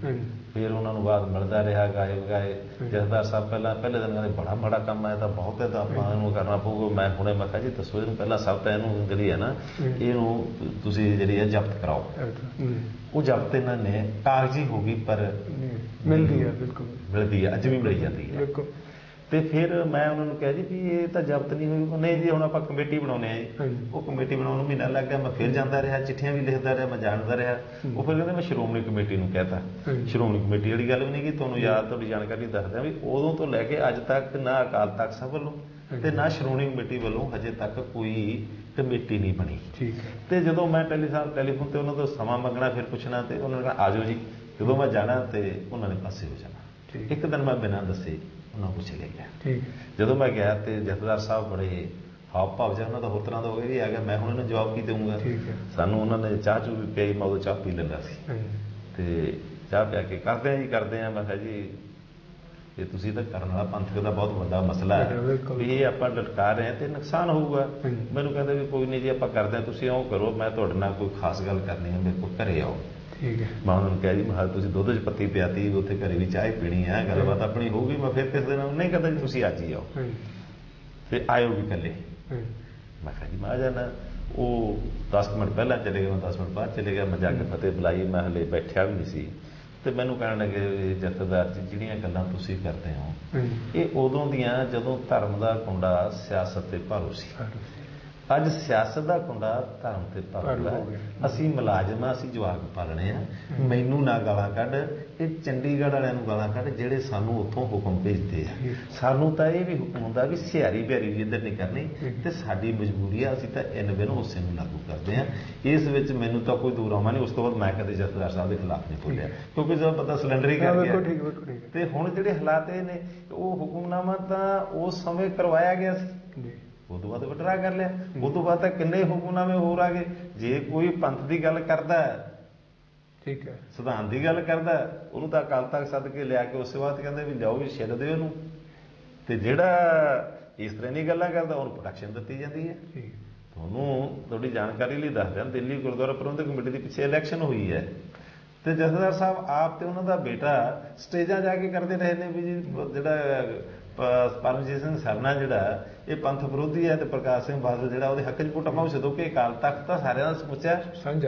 ਫਿਰ ਉਹਨਾਂ ਨੂੰ ਬਾਅਦ ਮਿਲਦਾ ਰਿਹਾ ਗਾਏ ਗਾਏ। ਜਥੇਦਾਰ ਸਾਹਿਬ ਪਹਿਲਾਂ ਪਹਿਲੇ ਦਿਨ ਕਹਿੰਦੇ ਬੜਾ ਮਾੜਾ ਕੰਮ ਹੈ ਇਹ ਤਾਂ ਬਹੁਤ ਹੈ ਤਾਂ ਆਪਾਂ ਇਹਨੂੰ ਕਰਨਾ ਪਊਗਾ। ਮੈਂ ਹੁਣੇ ਮੈਂ ਕਿਹਾ ਜੀ ਦੱਸੋ ਇਹਨੂੰ ਪਹਿਲਾਂ ਸਭ ਤਾਂ ਇਹਨੂੰ ਜਿਹੜੀ ਹੈ ਨਾ। ਇਹਨੂੰ ਤੁਸੀਂ ਜਿਹੜੀ ਹੈ ਜ਼ਬਤ ਕਰਾਓ। ਉਹ ਜ਼ਬਤ ਇਹਨਾਂ ਨੇ ਕਾਗਜ਼ੀ ਹੋ ਗਈ ਪਰ ਮਿਲਦੀ ਹੈ ਬਿਲਕੁਲ ਮਿਲਦੀ ਹੈ ਅੱਜ ਵੀ ਮਿਲ ਜਾਂਦੀ ਹੈ ਬਿਲਕੁਲ ਤੇ ਫਿਰ ਮੈਂ ਉਹਨਾਂ ਨੂੰ ਕਿਹਾ ਜੀ ਵੀ ਇਹ ਤਾਂ ਜ਼ਬਤ ਨਹੀਂ ਹੋਈ ਨਹੀਂ ਜੀ ਹੁਣ ਆਪਾਂ ਕਮੇਟੀ ਬਣਾਉਨੇ ਆ। ਉਹ ਕਮੇਟੀ ਬਣਾਉਣ ਨੂੰ ਮਹੀਨਾ ਲੱਗ ਗਿਆ ਮੈਂ ਫਿਰ ਜਾਂਦਾ ਰਿਹਾ ਚਿੱਠੀਆਂ ਵੀ ਲਿਖਦਾ ਰਿਹਾ ਮੈਂ ਜਾਣਦਾ ਰਿਹਾ। ਉਹ ਫਿਰ ਕਹਿੰਦੇ ਮੈਂ ਸ਼੍ਰੋਮਣੀ ਕਮੇਟੀ ਨੂੰ ਕਹਿਤਾ। ਸ਼੍ਰੋਮਣੀ ਕਮੇਟੀ ਵਾਲੀ ਗੱਲ ਵੀ ਨਹੀਂ ਕਿ ਤੁਹਾਨੂੰ ਯਾਦ ਤੁਹਾਡੀ ਜਾਣਕਾਰੀ ਦੱਸਦਾ ਵੀ ਉਦੋਂ ਤੋਂ ਲੈ ਕੇ ਅੱਜ ਤੱਕ ਨਾ ਅਕਾਲ ਤਖਤ ਸਾਹਿਬ ਵੱਲੋਂ ਤੇ। ਨਾ ਸ਼੍ਰੋਮਣੀ ਕਮੇਟੀ ਵੱਲੋਂ ਹਜੇ ਤੱਕ ਕੋਈ ਕਮੇਟੀ ਨਹੀਂ ਬਣੀ। ਠੀਕ ਹੈ। ਤੇ ਜਦੋਂ ਮੈਂ ਟੈਲੀਫੋਨ ਟੈਲੀਫੋਨ ਤੇ ਉਹਨਾਂ ਤੋਂ ਸਮਾਂ ਮੰਗਣਾ ਫਿਰ ਪੁੱਛਣਾ ਤੇ ਉਹਨਾਂ ਨੇ ਕਹਿਣਾ ਆਜੋ ਜੀ। ਜਦੋਂ ਮੈਂ ਜਾਣਾ ਤੇ ਉਹਨਾਂ ਨੇ ਪਾਸੇ ਹੋ ਜਾਣਾ। ਇੱਕ ਦਿਨ ਮੈਂ ਬਿਨਾਂ ਦੱਸੇ ਉਹਨਾਂ ਕੋਲ ਚਲੇ ਗਿਆ। ਠੀਕ। ਜਦੋਂ ਮੈਂ ਗਿਆ ਤੇ ਜਥੇਦਾਰ ਸਾਹਿਬ ਬੜੇ ਹਾਵ ਭਾਵ ਜਿਹਾ ਉਹਨਾਂ ਦਾ ਹੋਰ ਤਰ੍ਹਾਂ ਦਾ ਹੋ ਗਿਆ ਵੀ ਆ ਗਿਆ ਮੈਂ ਹੁਣ ਇਹਨੂੰ ਜਵਾਬ ਕੀ ਦੇਵਾਂਗਾ। ਸਾਨੂੰ ਉਹਨਾਂ ਨੇ ਚਾਹ ਚੂ ਵੀ ਪਿਆਈ ਮੈਂ ਉਦੋਂ ਚਾਹ ਪੀ ਲੈਂਦਾ ਸੀ। ਤੇ ਚਾਹ ਪਿਆ ਕੇ ਕਰਦੇ ਆ ਜੀ ਕਰਦੇ ਆ ਮੈਂ ਕਿਹਾ ਜੀ ਇਹ ਤੁਸੀਂ ਤਾਂ ਕਰਨ ਵਾਲਾ ਪੰਥਕ ਦਾ ਬਹੁਤ ਵੱਡਾ ਮਸਲਾ ਹੈ। ਵੀ ਇਹ ਆਪਾਂ ਲਟਕਾ ਰਹੇ ਹਾਂ ਤੇ ਨੁਕਸਾਨ ਹੋਊਗਾ। ਮੈਨੂੰ ਕਹਿੰਦੇ ਵੀ ਕੋਈ ਨਹੀਂ ਜੀ ਆਪਾਂ ਕਰਦੇ ਆ ਤੁਸੀਂ ਉਹ ਕਰੋ ਮੈਂ ਤੁਹਾਡੇ ਨਾਲ ਕੋਈ ਖਾਸ ਗੱਲ ਕਰਨੀ ਹੈ ਮੇਰੇ ਕੋਲ ਘਰੇ ਆਓ। ਠੀਕ ਹੈ। ਮੈਂ ਉਹਨਾਂ ਨੂੰ ਕਿਹਾ ਜੀ ਮੈਂ ਕਿਹਾ ਤੁਸੀਂ ਦੁੱਧ 'ਚ ਪੱਤੀ ਪਿਆਤੀ ਉੱਥੇ ਘਰੇ ਵੀ ਚਾਹ ਪੀਣੀ ਹੈ ਗੱਲਬਾਤ ਆਪਣੀ ਹੋਊਗੀ ਮੈਂ ਫਿਰ ਕਿਸੇ ਦਿਨ ਨਹੀਂ ਕਹਿੰਦਾ ਜੀ ਤੁਸੀਂ ਅੱਜ ਹੀ ਆਓ। ਫਿਰ ਆਇਓ ਵੀ ਹਾਂਜੀ। ਮੈਂ ਕਿਹਾ ਜੀ ਮੈਂ ਆ ਜਾਣਾ। ਉਹ 10 ਮਿੰਟ ਪਹਿਲਾਂ ਚਲੇ ਗਿਆ ਮੈਂ 10 ਮਿੰਟ ਬਾਅਦ ਚਲੇ ਗਿਆ ਮੈਂ ਜਾ ਕੇ ਫਤਿਹ ਬੁਲਾਈ ਮੈਂ ਹਲੇ ਬੈਠਿਆ ਵੀ ਨਹੀਂ ਸੀ। ਤੇ ਮੈਨੂੰ ਕਹਿਣ ਲੱਗੇ ਜਥੇਦਾਰ ਜੀ ਜਿਹੜੀਆਂ ਗੱਲਾਂ ਤੁਸੀਂ ਕਰਦੇ ਹੋ ਇਹ ਉਦੋਂ ਦੀਆਂ ਜਦੋਂ ਧਰਮ ਦਾ ਕੁੰਡਾ ਸਿਆਸਤ ਤੇ ਭਾਰੂ ਸੀ। ਅੱਜ ਸਿਆਸਤ ਦਾ ਕੁੰਡਾ ਧਰਮ ਤੇ ਭਾਰੂ ਭਾਰੂ ਹੈ ਹੋ। ਗਿਆ। ਅਸੀਂ ਮੁਲਾਜ਼ਮ ਅਸੀਂ ਜਵਾਕ ਪਾਲਣੇ ਆ। ਮੈਨੂੰ ਨਾ ਗਾਲਾਂ ਕੱਢ ਇਹ ਚੰਡੀਗੜ੍ਹ ਵਾਲਿਆਂ ਨੂੰ ਗਾਲਾਂ ਕੱਢ ਜਿਹੜੇ ਸਾਨੂੰ ਉੱਥੋਂ ਹੁਕਮ ਭੇਜਦੇ ਆ। ਸਾਨੂੰ ਤਾਂ ਇਹ ਵੀ ਹੁਕਮ ਹੁੰਦਾ ਵੀ ਸਿਆਰੀ ਬਿਆਰੀ ਵੀ ਇੱਧਰ ਨਹੀਂ ਕਰਨੀ। ਤੇ ਸਾਡੀ ਮਜਬੂਰੀ ਆ ਅਸੀਂ ਤਾਂ ਇਨ ਬਿਨ ਉਸੇ ਨੂੰ ਲਾਗੂ ਕਰਦੇ ਆ। ਇਸ ਵਿੱਚ ਮੈਨੂੰ ਤਾਂ ਕੋਈ ਦੂਰ ਆਉਣਾ ਨਹੀਂ ਉਸ ਤੋਂ ਬਾਅਦ ਮੈਂ ਕਦੇ ਜਥੇਦਾਰ ਸਾਹਿਬ ਦੇ ਖਿਲਾਫ ਨਹੀਂ ਬੋਲਿਆ। ਕਿਉਂਕਿ ਜਦੋਂ ਪਤਾ ਸਿਲੰਡਰ ਹੀ ਕਰ ਗਿਆ। ਤੇ ਹੁਣ ਜਿਹੜੇ ਹਾਲਾਤ ਇਹ ਨੇ ਉਹ ਹੁਕਮਨਾਮਾ ਤਾਂ ਉਸ ਸਮੇਂ ਕਰਵਾਇਆ ਗਿਆ ਸੀ। ਜੀ। ਉਹ ਤੋਂ ਬਾਅਦ ਵਿਡਰਾ ਕਰ ਲਿਆ। ਉਹ ਤੋਂ ਬਾਅਦ ਤਾਂ ਕਿੰਨੇ ਹੁਕਮਨਾਮੇ ਹੋਰ ਆ ਗਏ। ਜੇ ਕੋਈ ਪੰਥ ਦੀ ਗੱਲ ਕਰਦਾ ਠੀਕ ਹੈ। ਸਿਧਾਂਤ ਦੀ ਗੱਲ ਕਰਦਾ ਉਹਨੂੰ ਤਾਂ ਅਕਾਲ ਤਖਤ ਸੱਦ ਕੇ ਲਿਆ ਕੇ ਉਸੇ ਬਾਅਦ ਕਹਿੰਦੇ ਵੀ ਲਿਆਓ ਵੀ ਛਿੱਲ ਦਿਓ ਇਹਨੂੰ। ਤੇ ਜਿਹੜਾ ਇਸ ਤਰ੍ਹਾਂ ਦੀ ਗੱਲਾਂ ਕਰਦਾ ਉਹਨੂੰ ਪ੍ਰੋਟੈਕਸ਼ਨ ਦਿੱਤੀ ਜਾਂਦੀ ਹੈ। ਠੀਕ ਤੁਹਾਨੂੰ ਤੁਹਾਡੀ ਜਾਣਕਾਰੀ ਲਈ ਦੱਸ ਦਿਆਂ ਦਿੱਲੀ ਗੁਰਦੁਆਰਾ ਪ੍ਰਬੰਧਕ ਕਮੇਟੀ ਦੇ ਪਿੱਛੇ ਇਲੈਕਸ਼ਨ ਹੋਈ ਹੈ। ਤੇ ਜਥੇਦਾਰ ਸਾਹਿਬ ਆਪ ਤੇ ਉਹਨਾਂ ਦਾ ਬੇਟਾ ਸਟੇਜਾਂ ਜਾ ਕੇ ਕਰਦੇ ਰਹੇ ਨੇ ਵੀ ਜੀ ਜਿਹੜਾ ਪਰਮਜੀਤ ਸਿੰਘ ਸਰਨਾ ਜਿਹੜਾ ਇਹ ਪੰਥ ਵਿਰੋਧੀ ਹੈ ਤੇ ਪ੍ਰਕਾਸ਼ ਸਿੰਘ ਬਾਦਲ ਜਿਹੜਾ ਉਹਦੇ ਹੱਕ 'ਚ ਵੋਟਾਂ ਪਾਉ ਸਦੋ ਕਿ ਅਕਾਲ ਤਖਤ ਤਾਂ ਸਾਰਿਆਂ ਦਾ ਸਮੁੱਚਾ।